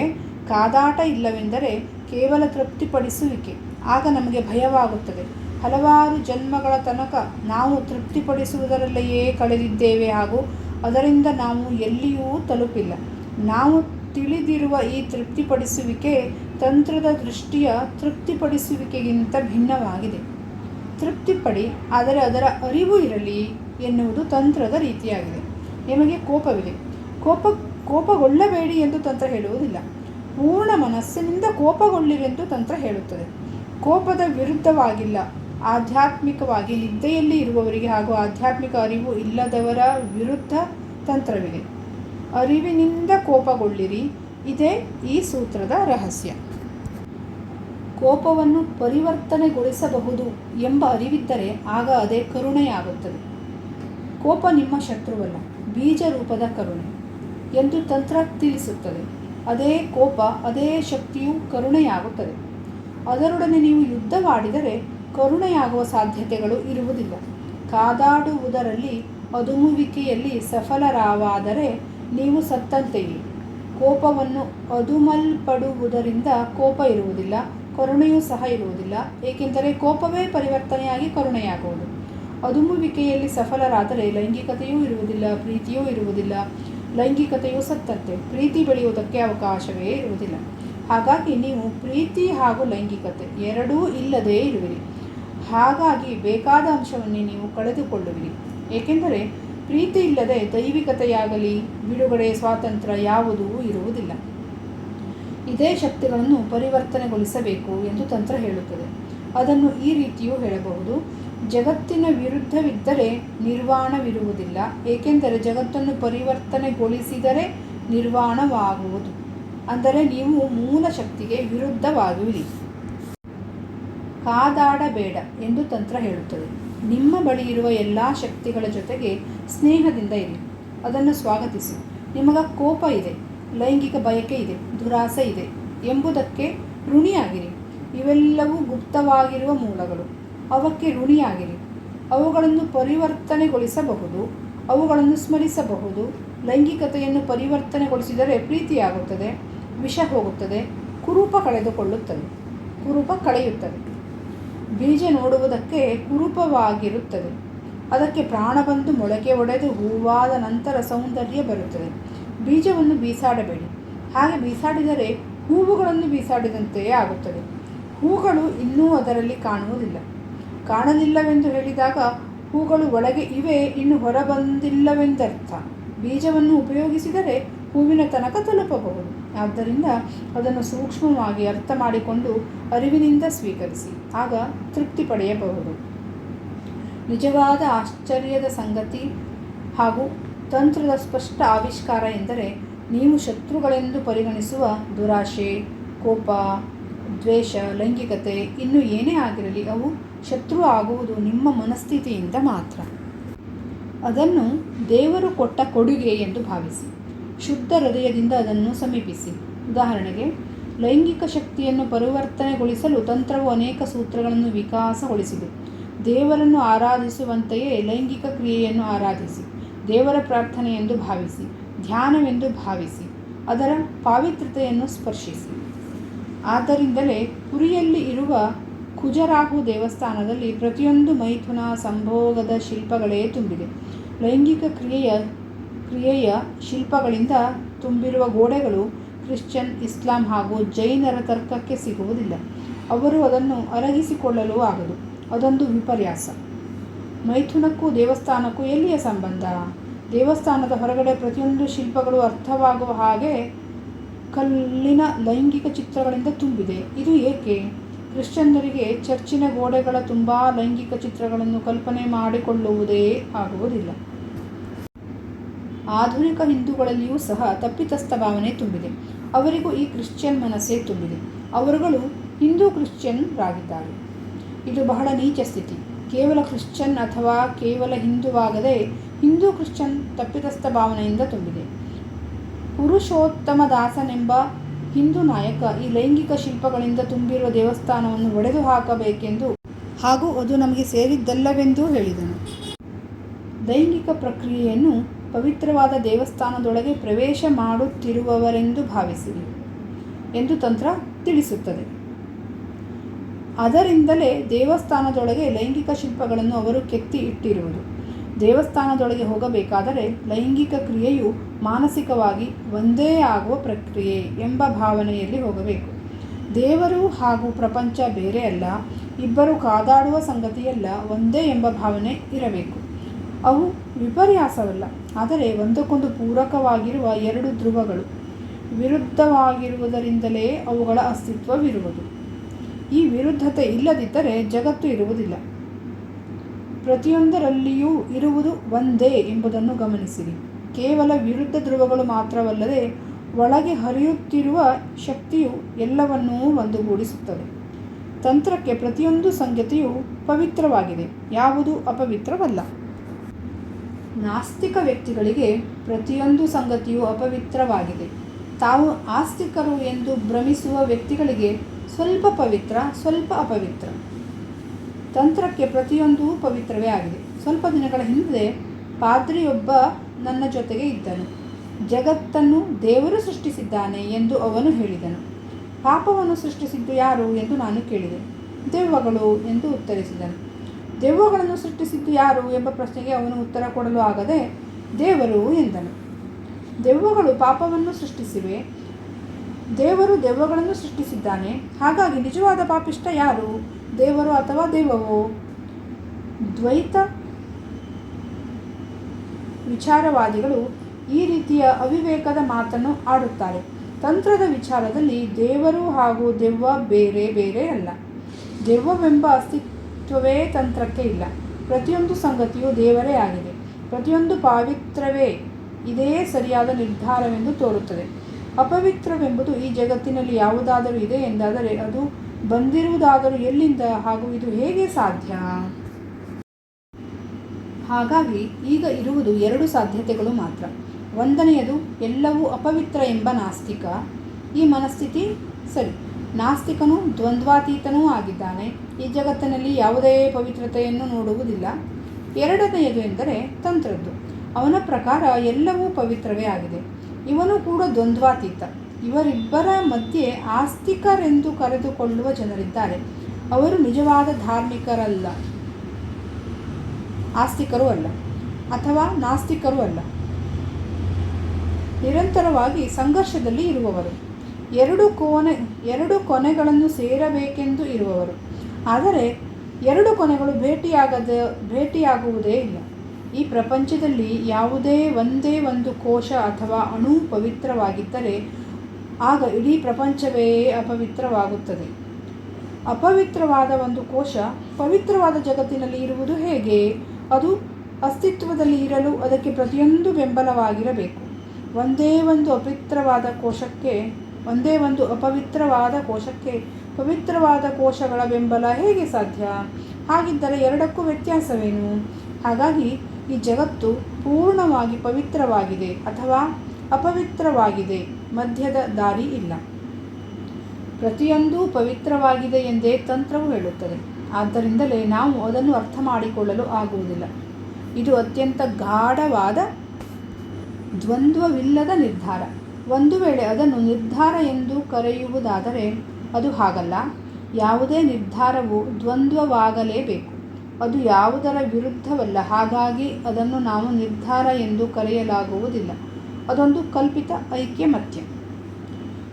ಕಾದಾಟ ಇಲ್ಲವೆಂದರೆ ಕೇವಲ ತೃಪ್ತಿಪಡಿಸುವಿಕೆ, ಆಗ ನಮಗೆ ಭಯವಾಗುತ್ತದೆ. ಹಲವಾರು ಜನ್ಮಗಳ ತನಕ ನಾವು ತೃಪ್ತಿಪಡಿಸುವುದರಲ್ಲಿಯೇ ಕಳೆದಿದ್ದೇವೆ ಹಾಗೂ ಅದರಿಂದ ನಾವು ಎಲ್ಲಿಯೂ ತಲುಪಿಲ್ಲ. ನಾವು ತಿಳಿದಿರುವ ಈ ತೃಪ್ತಿಪಡಿಸುವಿಕೆ ತಂತ್ರದ ದೃಷ್ಟಿಯ ತೃಪ್ತಿಪಡಿಸುವಿಕೆಗಿಂತ ಭಿನ್ನವಾಗಿದೆ. ತೃಪ್ತಿಪಡಿ, ಆದರೆ ಅದರ ಅರಿವು ಇರಲಿ ಎನ್ನುವುದು ತಂತ್ರದ ರೀತಿಯಾಗಿದೆ. ನಿಮಗೆ ಕೋಪವಿದೆ. ಕೋಪ, ಕೋಪಗೊಳ್ಳಬೇಡಿ ಎಂದು ತಂತ್ರ ಹೇಳುವುದಿಲ್ಲ. ಪೂರ್ಣ ಮನಸ್ಸಿನಿಂದ ಕೋಪಗೊಳ್ಳಿರೆಂದು ತಂತ್ರ ಹೇಳುತ್ತದೆ. ಕೋಪದ ವಿರುದ್ಧವಾಗಿಲ್ಲ. ಆಧ್ಯಾತ್ಮಿಕವಾಗಿ ನಿದ್ದೆಯಲ್ಲಿ ಇರುವವರಿಗೆ ಹಾಗೂ ಆಧ್ಯಾತ್ಮಿಕ ಅರಿವು ಇಲ್ಲದವರ ವಿರುದ್ಧ ತಂತ್ರವಿದೆ. ಅರಿವಿನಿಂದ ಕೋಪಗೊಳ್ಳಿರಿ. ಇದೇ ಈ ಸೂತ್ರದ ರಹಸ್ಯ. ಕೋಪವನ್ನು ಪರಿವರ್ತನೆಗೊಳಿಸಬಹುದು ಎಂಬ ಅರಿವಿದ್ದರೆ ಆಗ ಅದೇ ಕರುಣೆಯಾಗುತ್ತದೆ. ಕೋಪ ನಿಮ್ಮ ಶತ್ರುವಲ್ಲ, ಬೀಜ ರೂಪದ ಕರುಣೆ. ಎಂದು ತಂತ್ರ ತಿಳಿಸುತ್ತದೆ ಅದೇ ಕೋಪ, ಅದೇ ಶಕ್ತಿಯು ಕರುಣೆಯಾಗುತ್ತದೆ. ಅದರೊಡನೆ ನೀವು ಯುದ್ಧವಾಡಿದರೆ ಕರುಣೆಯಾಗುವ ಸಾಧ್ಯತೆಗಳು ಇರುವುದಿಲ್ಲ. ಕಾದಾಡುವುದರಲ್ಲಿ, ಅದುಮುವಿಕೆಯಲ್ಲಿ ಸಫಲರಾವಾದರೆ ನೀವು ಸತ್ತಂತೆಯೇ. ಕೋಪವನ್ನು ಅದುಮಲ್ಪಡುವುದರಿಂದ ಕೋಪ ಇರುವುದಿಲ್ಲ, ಕರುಣೆಯೂ ಸಹ ಇರುವುದಿಲ್ಲ, ಏಕೆಂದರೆ ಕೋಪವೇ ಪರಿವರ್ತನೆಯಾಗಿ ಕರುಣೆಯಾಗುವುದು. ಅದುಮುವಿಕೆಯಲ್ಲಿ ಸಫಲರಾದರೆ ಲೈಂಗಿಕತೆಯೂ ಇರುವುದಿಲ್ಲ, ಪ್ರೀತಿಯೂ ಇರುವುದಿಲ್ಲ. ಲೈಂಗಿಕತೆಯೂ ಸತ್ತಂತೆ, ಪ್ರೀತಿ ಬೆಳೆಯುವುದಕ್ಕೆ ಅವಕಾಶವೇ ಇರುವುದಿಲ್ಲ. ಹಾಗಾಗಿ ನೀವು ಪ್ರೀತಿ ಹಾಗೂ ಲೈಂಗಿಕತೆ ಎರಡೂ ಇಲ್ಲದೇ ಇರುವಿರಿ. ಹಾಗಾಗಿ ಬೇಕಾದ ಅಂಶವನ್ನೇ ನೀವು ಕಳೆದುಕೊಳ್ಳುವಿರಿ. ಏಕೆಂದರೆ ಪ್ರೀತಿ ಇಲ್ಲದೆ ದೈವಿಕತೆಯಾಗಲಿ, ಬಿಡುಗಡೆ, ಸ್ವಾತಂತ್ರ್ಯ ಯಾವುದೂ ಇರುವುದಿಲ್ಲ. ಇದೇ ಶಕ್ತಿಗಳನ್ನು ಪರಿವರ್ತನೆಗೊಳಿಸಬೇಕು ಎಂದು ತಂತ್ರ ಹೇಳುತ್ತದೆ. ಅದನ್ನು ಈ ರೀತಿಯೂ ಹೇಳಬಹುದು. ಜಗತ್ತಿನ ವಿರುದ್ಧವಿದ್ದರೆ ನಿರ್ವಾಣವಿರುವುದಿಲ್ಲ, ಏಕೆಂದರೆ ಜಗತ್ತನ್ನು ಪರಿವರ್ತನೆಗೊಳಿಸಿದರೆ ನಿರ್ವಾಣವಾಗುವುದು. ಅಂದರೆ ನೀವು ಮೂಲ ಶಕ್ತಿಗೆ ವಿರುದ್ಧವಾಗುವಿರಿ. ಕಾದಾಡಬೇಡ ಎಂದು ತಂತ್ರ ಹೇಳುತ್ತದೆ. ನಿಮ್ಮ ಬಳಿ ಇರುವ ಎಲ್ಲ ಶಕ್ತಿಗಳ ಜೊತೆಗೆ ಸ್ನೇಹದಿಂದ ಇರಿ. ಅದನ್ನು ಸ್ವಾಗತಿಸಿ. ನಿಮಗ ಕೋಪ ಇದೆ, ಲೈಂಗಿಕ ಬಯಕೆ ಇದೆ, ದುರಾಸೆ ಇದೆ ಎಂಬುದಕ್ಕೆ ಋಣಿಯಾಗಿರಿ. ಇವೆಲ್ಲವೂ ಗುಪ್ತವಾಗಿರುವ ಮೂಲಗಳು. ಅವಕ್ಕೆ ಋಣಿಯಾಗಿರಿ. ಅವುಗಳನ್ನು ಪರಿವರ್ತನೆಗೊಳಿಸಬಹುದು. ಅವುಗಳನ್ನು ಸ್ಮರಿಸಬಹುದು. ಲೈಂಗಿಕತೆಯನ್ನು ಪರಿವರ್ತನೆಗೊಳಿಸಿದರೆ ಪ್ರೀತಿಯಾಗುತ್ತದೆ, ವಿಷ ಹೋಗುತ್ತದೆ, ಕುರೂಪ ಕಳೆದುಕೊಳ್ಳುತ್ತದೆ, ಕುರೂಪ ಕಳೆಯುತ್ತದೆ. ಬೀಜ ನೋಡುವುದಕ್ಕೆ ಕುರೂಪವಾಗಿರುತ್ತದೆ. ಅದಕ್ಕೆ ಪ್ರಾಣ ಬಂದು ಮೊಳಕೆ ಒಡೆದು ಹೂವಾದ ನಂತರ ಸೌಂದರ್ಯ ಬರುತ್ತದೆ. ಬೀಜವನ್ನು ಬೀಸಾಡಬೇಡಿ. ಹಾಗೆ ಬೀಸಾಡಿದರೆ ಹೂವುಗಳನ್ನು ಬೀಸಾಡಿದಂತೆಯೇ ಆಗುತ್ತದೆ. ಹೂಗಳು ಇನ್ನೂ ಅದರಲ್ಲಿ ಕಾಣುವುದಿಲ್ಲ. ಕಾಣಲಿಲ್ಲವೆಂದು ಹೇಳಿದಾಗ ಹೂಗಳು ಒಳಗೆ ಇವೆ, ಇನ್ನು ಹೊರಬಂದಿಲ್ಲವೆಂದರ್ಥ. ಬೀಜವನ್ನು ಉಪಯೋಗಿಸಿದರೆ ಹೂವಿನ ತನಕ ತಲುಪಬಹುದು. ಆದ್ದರಿಂದ ಅದನ್ನು ಸೂಕ್ಷ್ಮವಾಗಿ ಅರ್ಥ ಮಾಡಿಕೊಂಡು ಅರಿವಿನಿಂದ ಸ್ವೀಕರಿಸಿ, ಆಗ ತೃಪ್ತಿ ಪಡೆಯಬಹುದು. ನಿಜವಾದ ಆಶ್ಚರ್ಯದ ಸಂಗತಿ ಹಾಗೂ ತಂತ್ರದ ಸ್ಪಷ್ಟ ಆವಿಷ್ಕಾರ ಎಂದರೆ, ನೀವು ಶತ್ರುಗಳೆಂದು ಪರಿಗಣಿಸುವ ದುರಾಶೆ, ಕೋಪ ದ್ವೇಷ, ಲೈಂಗಿಕತೆ ಇನ್ನು ಏನೇ ಆಗಿರಲಿ ಅವು ಶತ್ರು ಆಗುವುದು ನಿಮ್ಮ ಮನಸ್ಥಿತಿಯಿಂದ ಮಾತ್ರ. ಅದನ್ನು ದೇವರು ಕೊಟ್ಟ ಕೊಡುಗೆ ಎಂದು ಭಾವಿಸಿ. ಶುದ್ಧ ಹೃದಯದಿಂದ ಅದನ್ನು ಸಮೀಪಿಸಿ. ಉದಾಹರಣೆಗೆ, ಲೈಂಗಿಕ ಶಕ್ತಿಯನ್ನು ಪರಿವರ್ತನೆಗೊಳಿಸಲು ತಂತ್ರವು ಅನೇಕ ಸೂತ್ರಗಳನ್ನು ವಿಕಾಸಗೊಳಿಸಿದೆ. ದೇವರನ್ನು ಆರಾಧಿಸುವಂತೆಯೇ ಲೈಂಗಿಕ ಕ್ರಿಯೆಯನ್ನು ಆರಾಧಿಸಿ. ದೇವರ ಪ್ರಾರ್ಥನೆ ಎಂದು ಭಾವಿಸಿ, ಧ್ಯಾನವೆಂದು ಭಾವಿಸಿ, ಅದರ ಪಾವಿತ್ರತೆಯನ್ನು ಸ್ಪರ್ಶಿಸಿ. ಆದ್ದರಿಂದಲೇ ಪುರಿಯಲ್ಲಿ ಇರುವ ಖುಜರಾಹು ದೇವಸ್ಥಾನದಲ್ಲಿ ಪ್ರತಿಯೊಂದು ಮೈಥುನ ಸಂಭೋಗದ ಶಿಲ್ಪಗಳೇ ತುಂಬಿದೆ. ಲೈಂಗಿಕ ಕ್ರಿಯೆಯ ಕ್ರಿಯೆಯ ಶಿಲ್ಪಗಳಿಂದ ತುಂಬಿರುವ ಗೋಡೆಗಳು ಕ್ರಿಶ್ಚಿಯನ್, ಇಸ್ಲಾಂ ಹಾಗೂ ಜೈನರ ತರ್ಕಕ್ಕೆ ಸಿಗುವುದಿಲ್ಲ. ಅವರು ಅದನ್ನು ಅರಗಿಸಿಕೊಳ್ಳಲು ಆಗದು. ಅದೊಂದು ವಿಪರ್ಯಾಸ. ಮೈಥುನಕ್ಕೂ ದೇವಸ್ಥಾನಕ್ಕೂ ಎಲ್ಲಿಯ ಸಂಬಂಧ? ದೇವಸ್ಥಾನದ ಹೊರಗಡೆ ಪ್ರತಿಯೊಂದು ಶಿಲ್ಪಗಳು ಅರ್ಥವಾಗುವ ಹಾಗೆ ಕಲ್ಲಿನ ಲೈಂಗಿಕ ಚಿತ್ರಗಳಿಂದ ತುಂಬಿದೆ. ಇದು ಏಕೆ? ಕ್ರಿಶ್ಚಿಯನ್ನರಿಗೆ ಚರ್ಚಿನ ಗೋಡೆಗಳ ತುಂಬ ಲೈಂಗಿಕ ಚಿತ್ರಗಳನ್ನು ಕಲ್ಪನೆ ಮಾಡಿಕೊಳ್ಳುವುದೇ ಆಗುವುದಿಲ್ಲ. ಆಧುನಿಕ ಹಿಂದೂಗಳಲ್ಲಿಯೂ ಸಹ ತಪ್ಪಿತಸ್ಥ ಭಾವನೆ ತುಂಬಿದೆ. ಅವರಿಗೂ ಈ ಕ್ರಿಶ್ಚಿಯನ್ ಮನಸ್ಸೇ ತುಂಬಿದೆ. ಅವರುಗಳು ಹಿಂದೂ ಕ್ರಿಶ್ಚಿಯನ್ರಾಗಿದ್ದಾರೆ ಇದು ಬಹಳ ನೀಚ ಸ್ಥಿತಿ. ಕೇವಲ ಕ್ರಿಶ್ಚಿಯನ್ ಅಥವಾ ಕೇವಲ ಹಿಂದುವಾಗದೆ ಹಿಂದೂ ಕ್ರಿಶ್ಚಿಯನ್ ತಪ್ಪಿತಸ್ಥ ಭಾವನೆಯಿಂದ ತುಂಬಿದೆ. ಪುರುಷೋತ್ತಮ ದಾಸನೆಂಬ ಹಿಂದೂ ನಾಯಕ ಈ ಲೈಂಗಿಕ ಶಿಲ್ಪಗಳಿಂದ ತುಂಬಿರುವ ದೇವಸ್ಥಾನವನ್ನು ಒಡೆದು ಹಾಕಬೇಕೆಂದು ಹಾಗೂ ಅದು ನಮಗೆ ಸೇರಿದ್ದಲ್ಲವೆಂದೂ ಹೇಳಿದನು. ಲೈಂಗಿಕ ಪ್ರಕ್ರಿಯೆಯನ್ನು ಪವಿತ್ರವಾದ ದೇವಸ್ಥಾನದೊಳಗೆ ಪ್ರವೇಶ ಮಾಡುತ್ತಿರುವವರೆಂದು ಭಾವಿಸಿರಿ ಎಂದು ತಂತ್ರ ತಿಳಿಸುತ್ತದೆ. ಅದರಿಂದಲೇ ದೇವಸ್ಥಾನದೊಳಗೆ ಲೈಂಗಿಕ ಶಿಲ್ಪಗಳನ್ನು ಅವರು ಕೆತ್ತಿ ಇಟ್ಟಿರುವುದು. ದೇವಸ್ಥಾನದೊಳಗೆ ಹೋಗಬೇಕಾದರೆ ಲೈಂಗಿಕ ಕ್ರಿಯೆಯು ಮಾನಸಿಕವಾಗಿ ಒಂದೇ ಆಗುವ ಪ್ರಕ್ರಿಯೆ ಎಂಬ ಭಾವನೆಯಲ್ಲಿ ಹೋಗಬೇಕು. ದೇವರು ಹಾಗೂ ಪ್ರಪಂಚ ಬೇರೆ ಅಲ್ಲ, ಇಬ್ಬರು ಕಾದಾಡುವ ಸಂಗತಿಯಲ್ಲ, ಒಂದೇ ಎಂಬ ಭಾವನೆ ಇರಬೇಕು. ಅವು ವಿಪರ್ಯಾಸವಲ್ಲ, ಆದರೆ ಒಂದಕ್ಕೊಂದು ಪೂರಕವಾಗಿರುವ ಎರಡು ಧ್ರುವಗಳು ವಿರುದ್ಧವಾಗಿರುವುದರಿಂದಲೇ ಅವುಗಳ ಅಸ್ತಿತ್ವವಿರುವುದು. ಈ ವಿರುದ್ಧತೆ ಇಲ್ಲದಿದ್ದರೆ ಜಗತ್ತು ಇರುವುದಿಲ್ಲ. ಪ್ರತಿಯೊಂದರಲ್ಲಿಯೂ ಇರುವುದು ಒಂದೇ ಎಂಬುದನ್ನು ಗಮನಿಸಿರಿ. ಕೇವಲ ವಿರುದ್ಧ ಧ್ರುವಗಳು ಮಾತ್ರವಲ್ಲದೆ ಒಳಗೆ ಹರಿಯುತ್ತಿರುವ ಶಕ್ತಿಯು ಎಲ್ಲವನ್ನೂ ಒಂದುಗೂಡಿಸುತ್ತದೆ. ತಂತ್ರಕ್ಕೆ ಪ್ರತಿಯೊಂದು ಸಂಗತಿಯು ಪವಿತ್ರವಾಗಿದೆ, ಯಾವುದು ಅಪವಿತ್ರವಲ್ಲ. ನಾಸ್ತಿಕ ವ್ಯಕ್ತಿಗಳಿಗೆ ಪ್ರತಿಯೊಂದು ಸಂಗತಿಯು ಅಪವಿತ್ರವಾಗಿದೆ. ತಾವು ಆಸ್ತಿಕರು ಎಂದು ಭ್ರಮಿಸುವ ವ್ಯಕ್ತಿಗಳಿಗೆ ಸ್ವಲ್ಪ ಪವಿತ್ರ, ಸ್ವಲ್ಪ ಅಪವಿತ್ರ. ತಂತ್ರಕ್ಕೆ ಪ್ರತಿಯೊಂದೂ ಪವಿತ್ರವೇ ಆಗಿದೆ. ಸ್ವಲ್ಪ ದಿನಗಳ ಹಿಂದೆ ಪಾದ್ರಿಯೊಬ್ಬ ನನ್ನ ಜೊತೆಗೆ ಇದ್ದನು. ಜಗತ್ತನ್ನು ದೇವರು ಸೃಷ್ಟಿಸಿದ್ದಾನೆ ಎಂದು ಅವನು ಹೇಳಿದನು. ಪಾಪವನ್ನು ಸೃಷ್ಟಿಸಿದ್ದು ಯಾರು ಎಂದು ನಾನು ಕೇಳಿದೆ. ದೆವ್ವಗಳು ಎಂದು ಉತ್ತರಿಸಿದನು. ದೆವ್ವಗಳನ್ನು ಸೃಷ್ಟಿಸಿದ್ದು ಯಾರು ಎಂಬ ಪ್ರಶ್ನೆಗೆ ಅವನು ಉತ್ತರ ಕೊಡಲು ಆಗದೆ ದೇವರು ಎಂದನು. ದೆವ್ವಗಳು ಪಾಪವನ್ನು ಸೃಷ್ಟಿಸಿವೆ. ದೇವರು ದೆವ್ವಗಳನ್ನು ಸೃಷ್ಟಿಸಿದ್ದಾನೆ. ಹಾಗಾಗಿ ನಿಜವಾದ ಪಾಪಿಷ್ಟ ಯಾರು? ದೇವರು ಅಥವಾ ದೇವವು? ದ್ವೈತ ವಿಚಾರವಾದಿಗಳು ಈ ರೀತಿಯ ಅವಿವೇಕದ ಮಾತನ್ನು ಆಡುತ್ತಾರೆ. ತಂತ್ರದ ವಿಚಾರದಲ್ಲಿ ದೇವರು ಹಾಗೂ ದೆವ್ವ ಬೇರೆ ಬೇರೆ ಅಲ್ಲ. ದೆವ್ವವೆಂಬ ಅಸ್ತಿತ್ವವೇ ತಂತ್ರಕ್ಕೆ ಇಲ್ಲ. ಪ್ರತಿಯೊಂದು ಸಂಗತಿಯು ದೇವರೇ ಆಗಿದೆ. ಪ್ರತಿಯೊಂದು ಪಾವಿತ್ರವೇ ಇದೇ ಸರಿಯಾದ ನಿರ್ಧಾರವೆಂದು ತೋರುತ್ತದೆ. ಅಪವಿತ್ರವೆಂಬುದು ಈ ಜಗತ್ತಿನಲ್ಲಿ ಯಾವುದಾದರೂ ಇದೆ ಎಂದಾದರೆ ಅದು ಬಂದಿರುವುದಾದರೂ ಎಲ್ಲಿಂದ ಹಾಗೂ ಇದು ಹೇಗೆ ಸಾಧ್ಯ? ಹಾಗಾಗಿ ಈಗ ಇರುವುದು ಎರಡು ಸಾಧ್ಯತೆಗಳು ಮಾತ್ರ. ಒಂದನೆಯದು, ಎಲ್ಲವೂ ಅಪವಿತ್ರ ಎಂಬ ನಾಸ್ತಿಕ. ಈ ಮನಸ್ಥಿತಿ ಸರಿ. ನಾಸ್ತಿಕನು ದ್ವಂದ್ವಾತೀತನೂ ಆಗಿದ್ದಾನೆ. ಈ ಜಗತ್ತಿನಲ್ಲಿ ಯಾವುದೇ ಪವಿತ್ರತೆಯನ್ನು ನೋಡುವುದಿಲ್ಲ. ಎರಡನೆಯದು ಎಂದರೆ ತಂತ್ರದ್ದು. ಅವನ ಪ್ರಕಾರ ಎಲ್ಲವೂ ಪವಿತ್ರವೇ ಆಗಿದೆ. ಇವನು ಕೂಡ ದ್ವಂದ್ವಾತೀತ. ಇವರಿಬ್ಬರ ಮಧ್ಯೆ ಆಸ್ತಿಕರೆಂದು ಕರೆದುಕೊಳ್ಳುವ ಜನರಿದ್ದಾರೆ. ಅವರು ನಿಜವಾದ ಧಾರ್ಮಿಕರಲ್ಲ. ಆಸ್ತಿಕರೂ ಅಲ್ಲ. ಅಥವಾ ನಾಸ್ತಿಕರೂ ಅಲ್ಲ. ನಿರಂತರವಾಗಿ ಸಂಘರ್ಷದಲ್ಲಿ ಇರುವವರು. ಎರಡು ಕೋನೆ, ಎರಡು ಕೊನೆಗಳನ್ನು ಸೇರಬೇಕೆಂದು ಇರುವವರು. ಆದರೆ ಎರಡು ಕೊನೆಗಳು ಭೇಟಿಯಾಗದ, ಭೇಟಿಯಾಗುವುದೇ ಇಲ್ಲ. ಈ ಪ್ರಪಂಚದಲ್ಲಿ ಯಾವುದೇ ಒಂದೇ ಒಂದು ಕೋಶ ಅಥವಾ ಅಣು ಪವಿತ್ರವಾಗಿದ್ದರೆ ಆಗ ಇಡೀ ಪ್ರಪಂಚವೇ ಅಪವಿತ್ರವಾಗುತ್ತದೆ. ಅಪವಿತ್ರವಾದ ಒಂದು ಕೋಶ ಪವಿತ್ರವಾದ ಜಗತ್ತಿನಲ್ಲಿ ಇರುವುದು ಹೇಗೆ? ಅದು ಅಸ್ತಿತ್ವದಲ್ಲಿ ಇರಲು ಅದಕ್ಕೆ ಪ್ರತಿಯೊಂದು ಬೆಂಬಲವಾಗಿರಬೇಕು. ಒಂದೇ ಒಂದು ಅಪವಿತ್ರವಾದ ಕೋಶಕ್ಕೆ, ಒಂದೇ ಒಂದು ಅಪವಿತ್ರವಾದ ಕೋಶಕ್ಕೆ ಪವಿತ್ರವಾದ ಕೋಶಗಳ ಬೆಂಬಲ ಹೇಗೆ ಸಾಧ್ಯ? ಹಾಗಿದ್ದರೆ ಎರಡಕ್ಕೂ ವ್ಯತ್ಯಾಸವೇನು? ಹಾಗಾಗಿ ಈ ಜಗತ್ತು ಪೂರ್ಣವಾಗಿ ಪವಿತ್ರವಾಗಿದೆ, ಅಥವಾ ಅಪವಿತ್ರವಾಗಿದೆ, ಮಧ್ಯದ ದಾರಿ ಇಲ್ಲ. ಪ್ರತಿಯೊಂದೂ ಪವಿತ್ರವಾಗಿದೆ ಎಂದೇ ತಂತ್ರವು ಹೇಳುತ್ತದೆ. ಆದ್ದರಿಂದಲೇ ನಾವು ಅದನ್ನು ಅರ್ಥ ಮಾಡಿಕೊಳ್ಳಲು ಆಗುವುದಿಲ್ಲ. ಇದು ಅತ್ಯಂತ ಗಾಢವಾದ ದ್ವಂದ್ವವಿಲ್ಲದ ನಿರ್ಧಾರ. ಒಂದು ವೇಳೆ ಅದನ್ನು ನಿರ್ಧಾರ ಎಂದು ಕರೆಯುವುದಾದರೆ ಅದು ಹಾಗಲ್ಲ. ಯಾವುದೇ ನಿರ್ಧಾರವು ದ್ವಂದ್ವವಾಗಲೇಬೇಕು. ಅದು ಯಾವುದರ ವಿರುದ್ಧವಲ್ಲ. ಹಾಗಾಗಿ ಅದನ್ನು ನಾವು ನಿರ್ಧಾರ ಎಂದು ಕರೆಯಲಾಗುವುದಿಲ್ಲ. ಅದೊಂದು ಕಲ್ಪಿತ ಐಕ್ಯಮತ್ಯ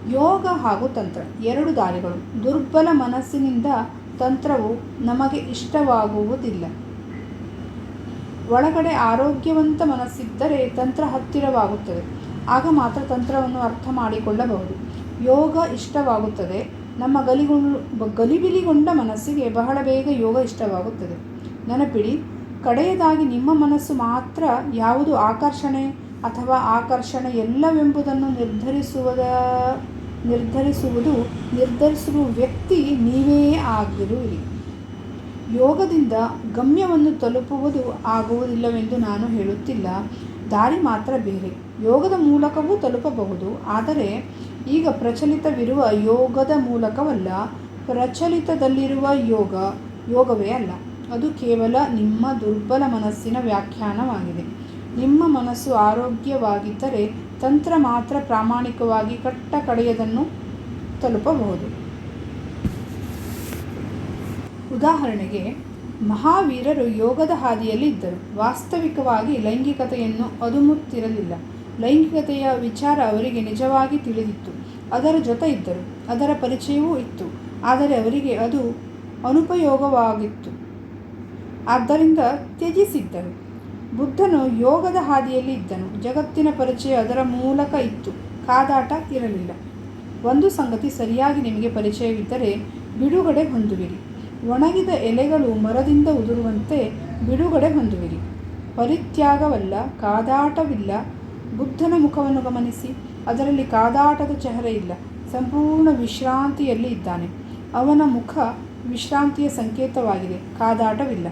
ಯೋಗ ಹಾಗೂ ತಂತ್ರ, ಎರಡು ದಾರಿಗಳು. ದುರ್ಬಲ ಮನಸ್ಸಿನಿಂದ ತಂತ್ರವು ನಮಗೆ ಇಷ್ಟವಾಗುವುದಿಲ್ಲ. ಒಳಗಡೆ ಆರೋಗ್ಯವಂತ ಮನಸ್ಸಿದ್ದರೆ ತಂತ್ರ ಹತ್ತಿರವಾಗುತ್ತದೆ. ಆಗ ಮಾತ್ರ ತಂತ್ರವನ್ನು ಅರ್ಥ ಮಾಡಿಕೊಳ್ಳಬಹುದು. ಯೋಗ ಇಷ್ಟವಾಗುತ್ತದೆ. ನಮ್ಮ ಗಲಿಗೊಂಡು ಗಲಿಬಿಲಿಗೊಂಡ ಮನಸ್ಸಿಗೆ ಬಹಳ ಬೇಗ ಯೋಗ ಇಷ್ಟವಾಗುತ್ತದೆ. ನೆನಪಿಡಿ, ಕಡೆಯದಾಗಿ ನಿಮ್ಮ ಮನಸ್ಸು ಮಾತ್ರ ಯಾವುದು ಆಕರ್ಷಣೆ ಅಥವಾ ಆಕರ್ಷಣೆ ಎಲ್ಲವೆಂಬುದನ್ನು ನಿರ್ಧರಿಸುವುದ, ನಿರ್ಧರಿಸುವುದು ನಿರ್ಧರಿಸುವ ವ್ಯಕ್ತಿ ನೀವೇ ಆಗಿರುವಿರಿ. ಯೋಗದಿಂದ ಗಮ್ಯವನ್ನು ತಲುಪುವುದು ಆಗುವುದಿಲ್ಲವೆಂದು ನಾನು ಹೇಳುತ್ತಿಲ್ಲ. ದಾರಿ ಮಾತ್ರ ಬೇರೆ. ಯೋಗದ ಮೂಲಕವೂ ತಲುಪಬಹುದು. ಆದರೆ ಈಗ ಪ್ರಚಲಿತವಿರುವ ಯೋಗದ ಮೂಲಕವಲ್ಲ. ಪ್ರಚಲಿತದಲ್ಲಿರುವ ಯೋಗ, ಯೋಗವೇ ಅಲ್ಲ. ಅದು ಕೇವಲ ನಿಮ್ಮ ದುರ್ಬಲ ಮನಸ್ಸಿನ ವ್ಯಾಖ್ಯಾನವಾಗಿದೆ. ನಿಮ್ಮ ಮನಸ್ಸು ಆರೋಗ್ಯವಾಗಿದ್ದರೆ ತಂತ್ರ ಮಾತ್ರ ಪ್ರಾಮಾಣಿಕವಾಗಿ ಕಟ್ಟ ಕಡೆಯದನ್ನು ತಲುಪಬಹುದು. ಉದಾಹರಣೆಗೆ, ಮಹಾವೀರರು ಯೋಗದ ಹಾದಿಯಲ್ಲಿ ಇದ್ದರು. ವಾಸ್ತವಿಕವಾಗಿ ಲೈಂಗಿಕತೆಯನ್ನು ಅದುಮುತ್ತಿರಲಿಲ್ಲ. ಲೈಂಗಿಕತೆಯ ವಿಚಾರ ಅವರಿಗೆ ನಿಜವಾಗಿ ತಿಳಿದಿತ್ತು. ಅದರ ಜೊತೆ ಇದ್ದರು. ಅದರ ಪರಿಚಯವೂ ಇತ್ತು. ಆದರೆ ಅವರಿಗೆ ಅದು ಅನುಪಯೋಗವಾಗಿತ್ತು. ಆದ್ದರಿಂದ ತ್ಯಜಿಸಿದ್ದರು. ಬುದ್ಧನು ಯೋಗದ ಹಾದಿಯಲ್ಲಿ ಇದ್ದನು. ಜಗತ್ತಿನ ಪರಿಚಯ ಅದರ ಮೂಲಕ ಇತ್ತು. ಕಾದಾಟ ಇರಲಿಲ್ಲ. ಒಂದು ಸಂಗತಿ ಸರಿಯಾಗಿ ನಿಮಗೆ ಪರಿಚಯವಿದ್ದರೆ ಬಿಡುಗಡೆ ಹೊಂದುವಿರಿ. ಒಣಗಿದ ಎಲೆಗಳು ಮರದಿಂದ ಉದುರುವಂತೆ ಬಿಡುಗಡೆ ಹೊಂದುವಿರಿ. ಪರಿತ್ಯಾಗವಲ್ಲ, ಕಾದಾಟವಿಲ್ಲ. ಬುದ್ಧನ ಮುಖವನ್ನು ಗಮನಿಸಿ. ಅದರಲ್ಲಿ ಕಾದಾಟದ ಚೆಹರೆ ಇಲ್ಲ. ಸಂಪೂರ್ಣ ವಿಶ್ರಾಂತಿಯಲ್ಲಿ ಇದ್ದಾನೆ. ಅವನ ಮುಖ ವಿಶ್ರಾಂತಿಯ ಸಂಕೇತವಾಗಿದೆ. ಕಾದಾಟವಿಲ್ಲ.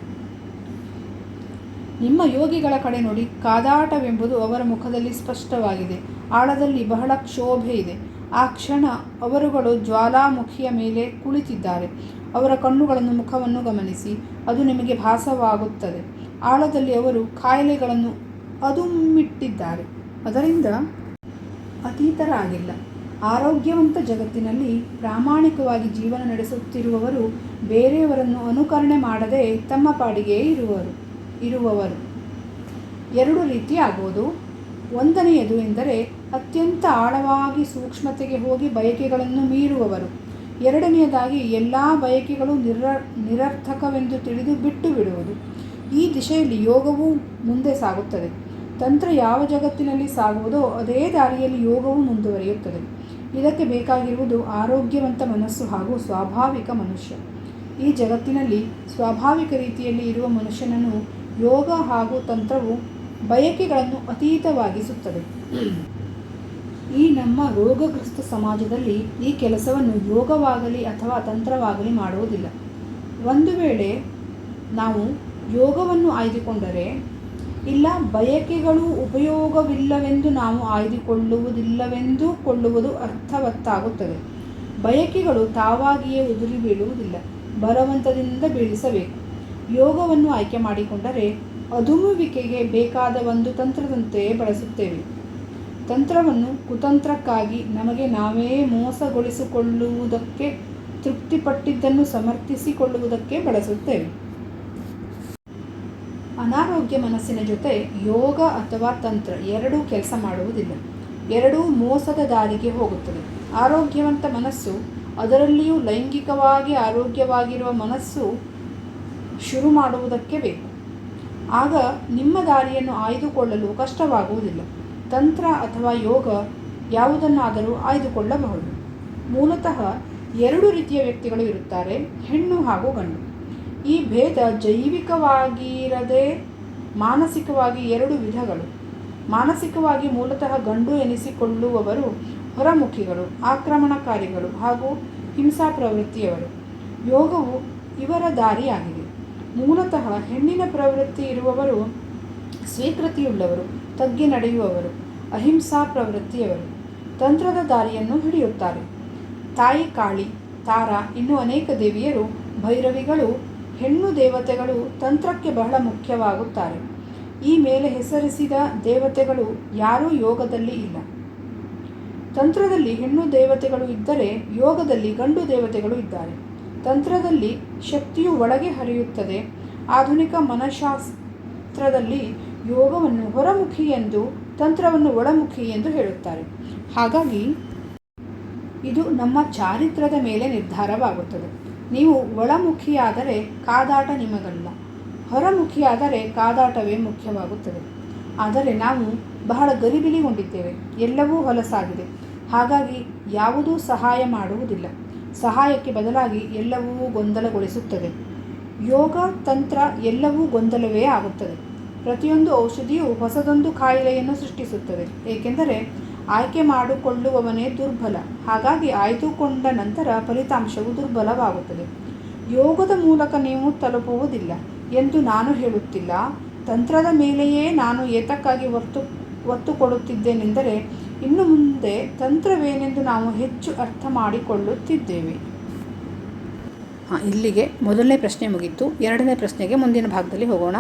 ನಿಮ್ಮ ಯೋಗಿಗಳ ಕಡೆ ನೋಡಿ ಕಾದಾಟವೆಂಬುದು ಅವರ ಮುಖದಲ್ಲಿ ಸ್ಪಷ್ಟವಾಗಿದೆ. ಆಳದಲ್ಲಿ ಬಹಳ ಕ್ಷೋಭೆ ಇದೆ. ಆ ಕ್ಷಣ ಅವರುಗಳು ಜ್ವಾಲಾಮುಖಿಯ ಮೇಲೆ ಕುಳಿತಿದ್ದಾರೆ. ಅವರ ಕಣ್ಣುಗಳನ್ನು ಮುಖವನ್ನು ಗಮನಿಸಿ, ಅದು ನಿಮಗೆ ಭಾಸವಾಗುತ್ತದೆ. ಆಳದಲ್ಲಿ ಅವರು ಕಾಯಿಲೆಗಳನ್ನು ಅದುಮ್ಮಿಟ್ಟಿದ್ದಾರೆ. ಅದರಿಂದ ಅತೀತರಾಗಿಲ್ಲ. ಆರೋಗ್ಯವಂತ ಜಗತ್ತಿನಲ್ಲಿ ಪ್ರಾಮಾಣಿಕವಾಗಿ ಜೀವನ ನಡೆಸುತ್ತಿರುವವರು ಬೇರೆಯವರನ್ನು ಅನುಕರಣೆ ಮಾಡದೆ ತಮ್ಮ ಪಾಡಿಗೆ ಇರುವರು. ಇರುವವರು. ಎರಡು ರೀತಿ ಆಗುವುದು ಒಂದನೆಯದು ಎಂದರೆ ಅತ್ಯಂತ ಆಳವಾಗಿ ಸೂಕ್ಷ್ಮತೆಗೆ ಹೋಗಿ ಬಯಕೆಗಳನ್ನು ಮೀರುವವರು. ಎರಡನೆಯದಾಗಿ ಎಲ್ಲ ಬಯಕೆಗಳು ನಿರ ನಿರರ್ಥಕವೆಂದು ತಿಳಿದು ಬಿಟ್ಟು ಬಿಡುವುದು. ಈ ದಿಶೆಯಲ್ಲಿ ಯೋಗವು ಮುಂದೆ ಸಾಗುತ್ತದೆ. ತಂತ್ರ ಯಾವ ಜಗತ್ತಿನಲ್ಲಿ ಸಾಗುವುದೋ ಅದೇ ದಾರಿಯಲ್ಲಿ ಯೋಗವು ಮುಂದುವರಿಯುತ್ತದೆ. ಇದಕ್ಕೆ ಬೇಕಾಗಿರುವುದು ಆರೋಗ್ಯವಂತ ಮನಸ್ಸು ಹಾಗೂ ಸ್ವಾಭಾವಿಕ ಮನುಷ್ಯ. ಈ ಜಗತ್ತಿನಲ್ಲಿ ಸ್ವಾಭಾವಿಕ ರೀತಿಯಲ್ಲಿ ಇರುವ ಮನುಷ್ಯನನ್ನು ಯೋಗ ಹಾಗೂ ತಂತ್ರವು ಬಯಕೆಗಳನ್ನು ಅತೀತವಾಗಿಸುತ್ತದೆ. ಈ ನಮ್ಮ ರೋಗಗ್ರಸ್ತ ಸಮಾಜದಲ್ಲಿ ಈ ಕೆಲಸವನ್ನು ಯೋಗವಾಗಲಿ ಅಥವಾ ತಂತ್ರವಾಗಲಿ ಮಾಡುವುದಿಲ್ಲ. ಒಂದು ವೇಳೆ ನಾವು ಯೋಗವನ್ನು ಆಯ್ದುಕೊಂಡರೆ, ಇಲ್ಲ ಬಯಕೆಗಳು ಉಪಯೋಗವಿಲ್ಲವೆಂದು ನಾವು ಆಯ್ದುಕೊಳ್ಳುವುದಿಲ್ಲವೆಂದು ಕೊಳ್ಳುವುದು ಅರ್ಥವತ್ತಾಗುತ್ತದೆ. ಬಯಕೆಗಳು ತಾವಾಗಿಯೇ ಉದುರಿ ಬೀಳುವುದಿಲ್ಲ. ಬಲವಂತದಿಂದ ಬೀಳಿಸಬೇಕು. ಯೋಗವನ್ನು ಆಯ್ಕೆ ಮಾಡಿಕೊಂಡರೆ ಅದುಮುವಿಕೆಗೆ ಬೇಕಾದ ಒಂದು ತಂತ್ರದಂತೆ ಬಳಸುತ್ತೇವೆ. ತಂತ್ರವನ್ನು ಕುತಂತ್ರಕ್ಕಾಗಿ ನಮಗೆ ನಾವೇ ಮೋಸಗೊಳಿಸಿಕೊಳ್ಳುವುದಕ್ಕೆ, ತೃಪ್ತಿಪಟ್ಟಿದ್ದನ್ನು ಸಮರ್ಥಿಸಿಕೊಳ್ಳುವುದಕ್ಕೆ ಬಳಸುತ್ತೇವೆ. ಅನಾರೋಗ್ಯ ಮನಸ್ಸಿನ ಜೊತೆ ಯೋಗ ಅಥವಾ ತಂತ್ರ ಎರಡೂ ಕೆಲಸ ಮಾಡುವುದಿಲ್ಲ. ಎರಡೂ ಮೋಸದ ದಾರಿಗೆ ಹೋಗುತ್ತದೆ. ಆರೋಗ್ಯವಂತ ಮನಸ್ಸು ಅದರಲ್ಲಿಯೂ ಲೈಂಗಿಕವಾಗಿ ಆರೋಗ್ಯವಾಗಿರುವ ಮನಸ್ಸು ಶುರು ಮಾಡುವುದಕ್ಕೆ ಬೇಕು. ಆಗ ನಿಮ್ಮ ದಾರಿಯನ್ನು ಆಯ್ದುಕೊಳ್ಳಲು ಕಷ್ಟವಾಗುವುದಿಲ್ಲ. ತಂತ್ರ ಅಥವಾ ಯೋಗ ಯಾವುದನ್ನಾದರೂ ಆಯ್ದುಕೊಳ್ಳಬಹುದು. ಮೂಲತಃ ಎರಡು ರೀತಿಯ ವ್ಯಕ್ತಿಗಳು ಇರುತ್ತಾರೆ, ಹೆಣ್ಣು ಹಾಗೂ ಗಂಡು. ಈ ಭೇದ ಜೈವಿಕವಾಗಿರದೆ ಮಾನಸಿಕವಾಗಿ ಎರಡು ವಿಧಗಳು. ಮಾನಸಿಕವಾಗಿ ಮೂಲತಃ ಗಂಡು ಎನಿಸಿಕೊಳ್ಳುವವರು ಹೊರಮುಖಿಗಳು, ಆಕ್ರಮಣಕಾರಿಗಳು ಹಾಗೂ ಹಿಂಸಾ ಪ್ರವೃತ್ತಿಯವರು ಯೋಗವು ಇವರ ದಾರಿಯಾಗಿದೆ. ಮೂಲತಃ ಹೆಣ್ಣಿನ ಪ್ರವೃತ್ತಿ ಇರುವವರು ಸ್ವೀಕೃತಿಯುಳ್ಳವರು, ತಗ್ಗಿ ನಡೆಯುವವರು, ಅಹಿಂಸಾ ಪ್ರವೃತ್ತಿಯವರು. ತಂತ್ರದ ದಾರಿಯನ್ನು ಹಿಡಿಯುತ್ತಾರೆ. ತಾಯಿ ಕಾಳಿ, ತಾರ ಇನ್ನೂ ಅನೇಕ ದೇವಿಯರು, ಭೈರವಿಗಳು, ಹೆಣ್ಣು ದೇವತೆಗಳು ತಂತ್ರಕ್ಕೆ ಬಹಳ ಮುಖ್ಯವಾಗುತ್ತಾರೆ. ಈ ಮೇಲೆ ಹೆಸರಿಸಿದ ದೇವತೆಗಳು ಯಾರೂ ಯೋಗದಲ್ಲಿ ಇಲ್ಲ. ತಂತ್ರದಲ್ಲಿ ಹೆಣ್ಣು ದೇವತೆಗಳು ಇದ್ದರೆ ಯೋಗದಲ್ಲಿ ಗಂಡು ದೇವತೆಗಳು ಇದ್ದಾರೆ. ತಂತ್ರದಲ್ಲಿ ಶಕ್ತಿಯು ಒಳಗೆ ಹರಿಯುತ್ತದೆ. ಆಧುನಿಕ ಮನಃಶಾಸ್ತ್ರದಲ್ಲಿ ಯೋಗವನ್ನು ಹೊರಮುಖಿ ಎಂದು, ತಂತ್ರವನ್ನು ಒಳಮುಖಿ ಎಂದು ಹೇಳುತ್ತಾರೆ. ಹಾಗಾಗಿ, ಇದು ನಮ್ಮ ಚಾರಿತ್ರದ ಮೇಲೆ ನಿರ್ಧಾರವಾಗುತ್ತದೆ. ನೀವು ಒಳಮುಖಿಯಾದರೆ ಕಾದಾಟ ನಿಮಗಲ್ಲ. ಹೊರಮುಖಿಯಾದರೆ ಕಾದಾಟವೇ ಮುಖ್ಯವಾಗುತ್ತದೆ. ಆದರೆ ನಾವು ಬಹಳ ಗಲಿಬಿಲಿಗೊಂಡಿದ್ದೇವೆ ಎಲ್ಲವೂ ಹೊಲಸಾಗಿದೆ. ಹಾಗಾಗಿ ಯಾವುದೂ ಸಹಾಯ ಮಾಡುವುದಿಲ್ಲ. ಸಹಾಯಕ್ಕೆ ಬದಲಾಗಿ ಎಲ್ಲವೂ ಗೊಂದಲಗೊಳಿಸುತ್ತದೆ. ಯೋಗ ತಂತ್ರ ಎಲ್ಲವೂ ಗೊಂದಲವೇ ಆಗುತ್ತದೆ. ಪ್ರತಿಯೊಂದು ಔಷಧಿಯು ಹೊಸದೊಂದು ಕಾಯಿಲೆಯನ್ನು ಸೃಷ್ಟಿಸುತ್ತದೆ. ಏಕೆಂದರೆ ಆಯ್ಕೆ ಮಾಡಿಕೊಳ್ಳುವವನೇ ದುರ್ಬಲ. ಹಾಗಾಗಿ ಆಯ್ದುಕೊಂಡ ನಂತರ ಫಲಿತಾಂಶವು ದುರ್ಬಲವಾಗುತ್ತದೆ. ಯೋಗದ ಮೂಲಕ ನೀವು ತಲುಪುವುದಿಲ್ಲ ಎಂದು ನಾನು ಹೇಳುತ್ತಿಲ್ಲ. ತಂತ್ರದ ಮೇಲೆಯೇ ನಾನು ಏತಕ್ಕಾಗಿ ಒತ್ತು ಒತ್ತು ಕೊಡುತ್ತಿದ್ದೇನೆಂದರೆ ಇನ್ನು ಮುಂದೆ ತಂತ್ರವೇನೆಂದು ನಾವು ಹೆಚ್ಚು ಅರ್ಥ ಮಾಡಿಕೊಳ್ಳುತ್ತಿದ್ದೇವೆ. ಇಲ್ಲಿಗೆ ಮೊದಲನೇ ಪ್ರಶ್ನೆ ಮುಗೀತು. ಎರಡನೇ ಪ್ರಶ್ನೆಗೆ ಮುಂದಿನ ಭಾಗದಲ್ಲಿ ಹೋಗೋಣ.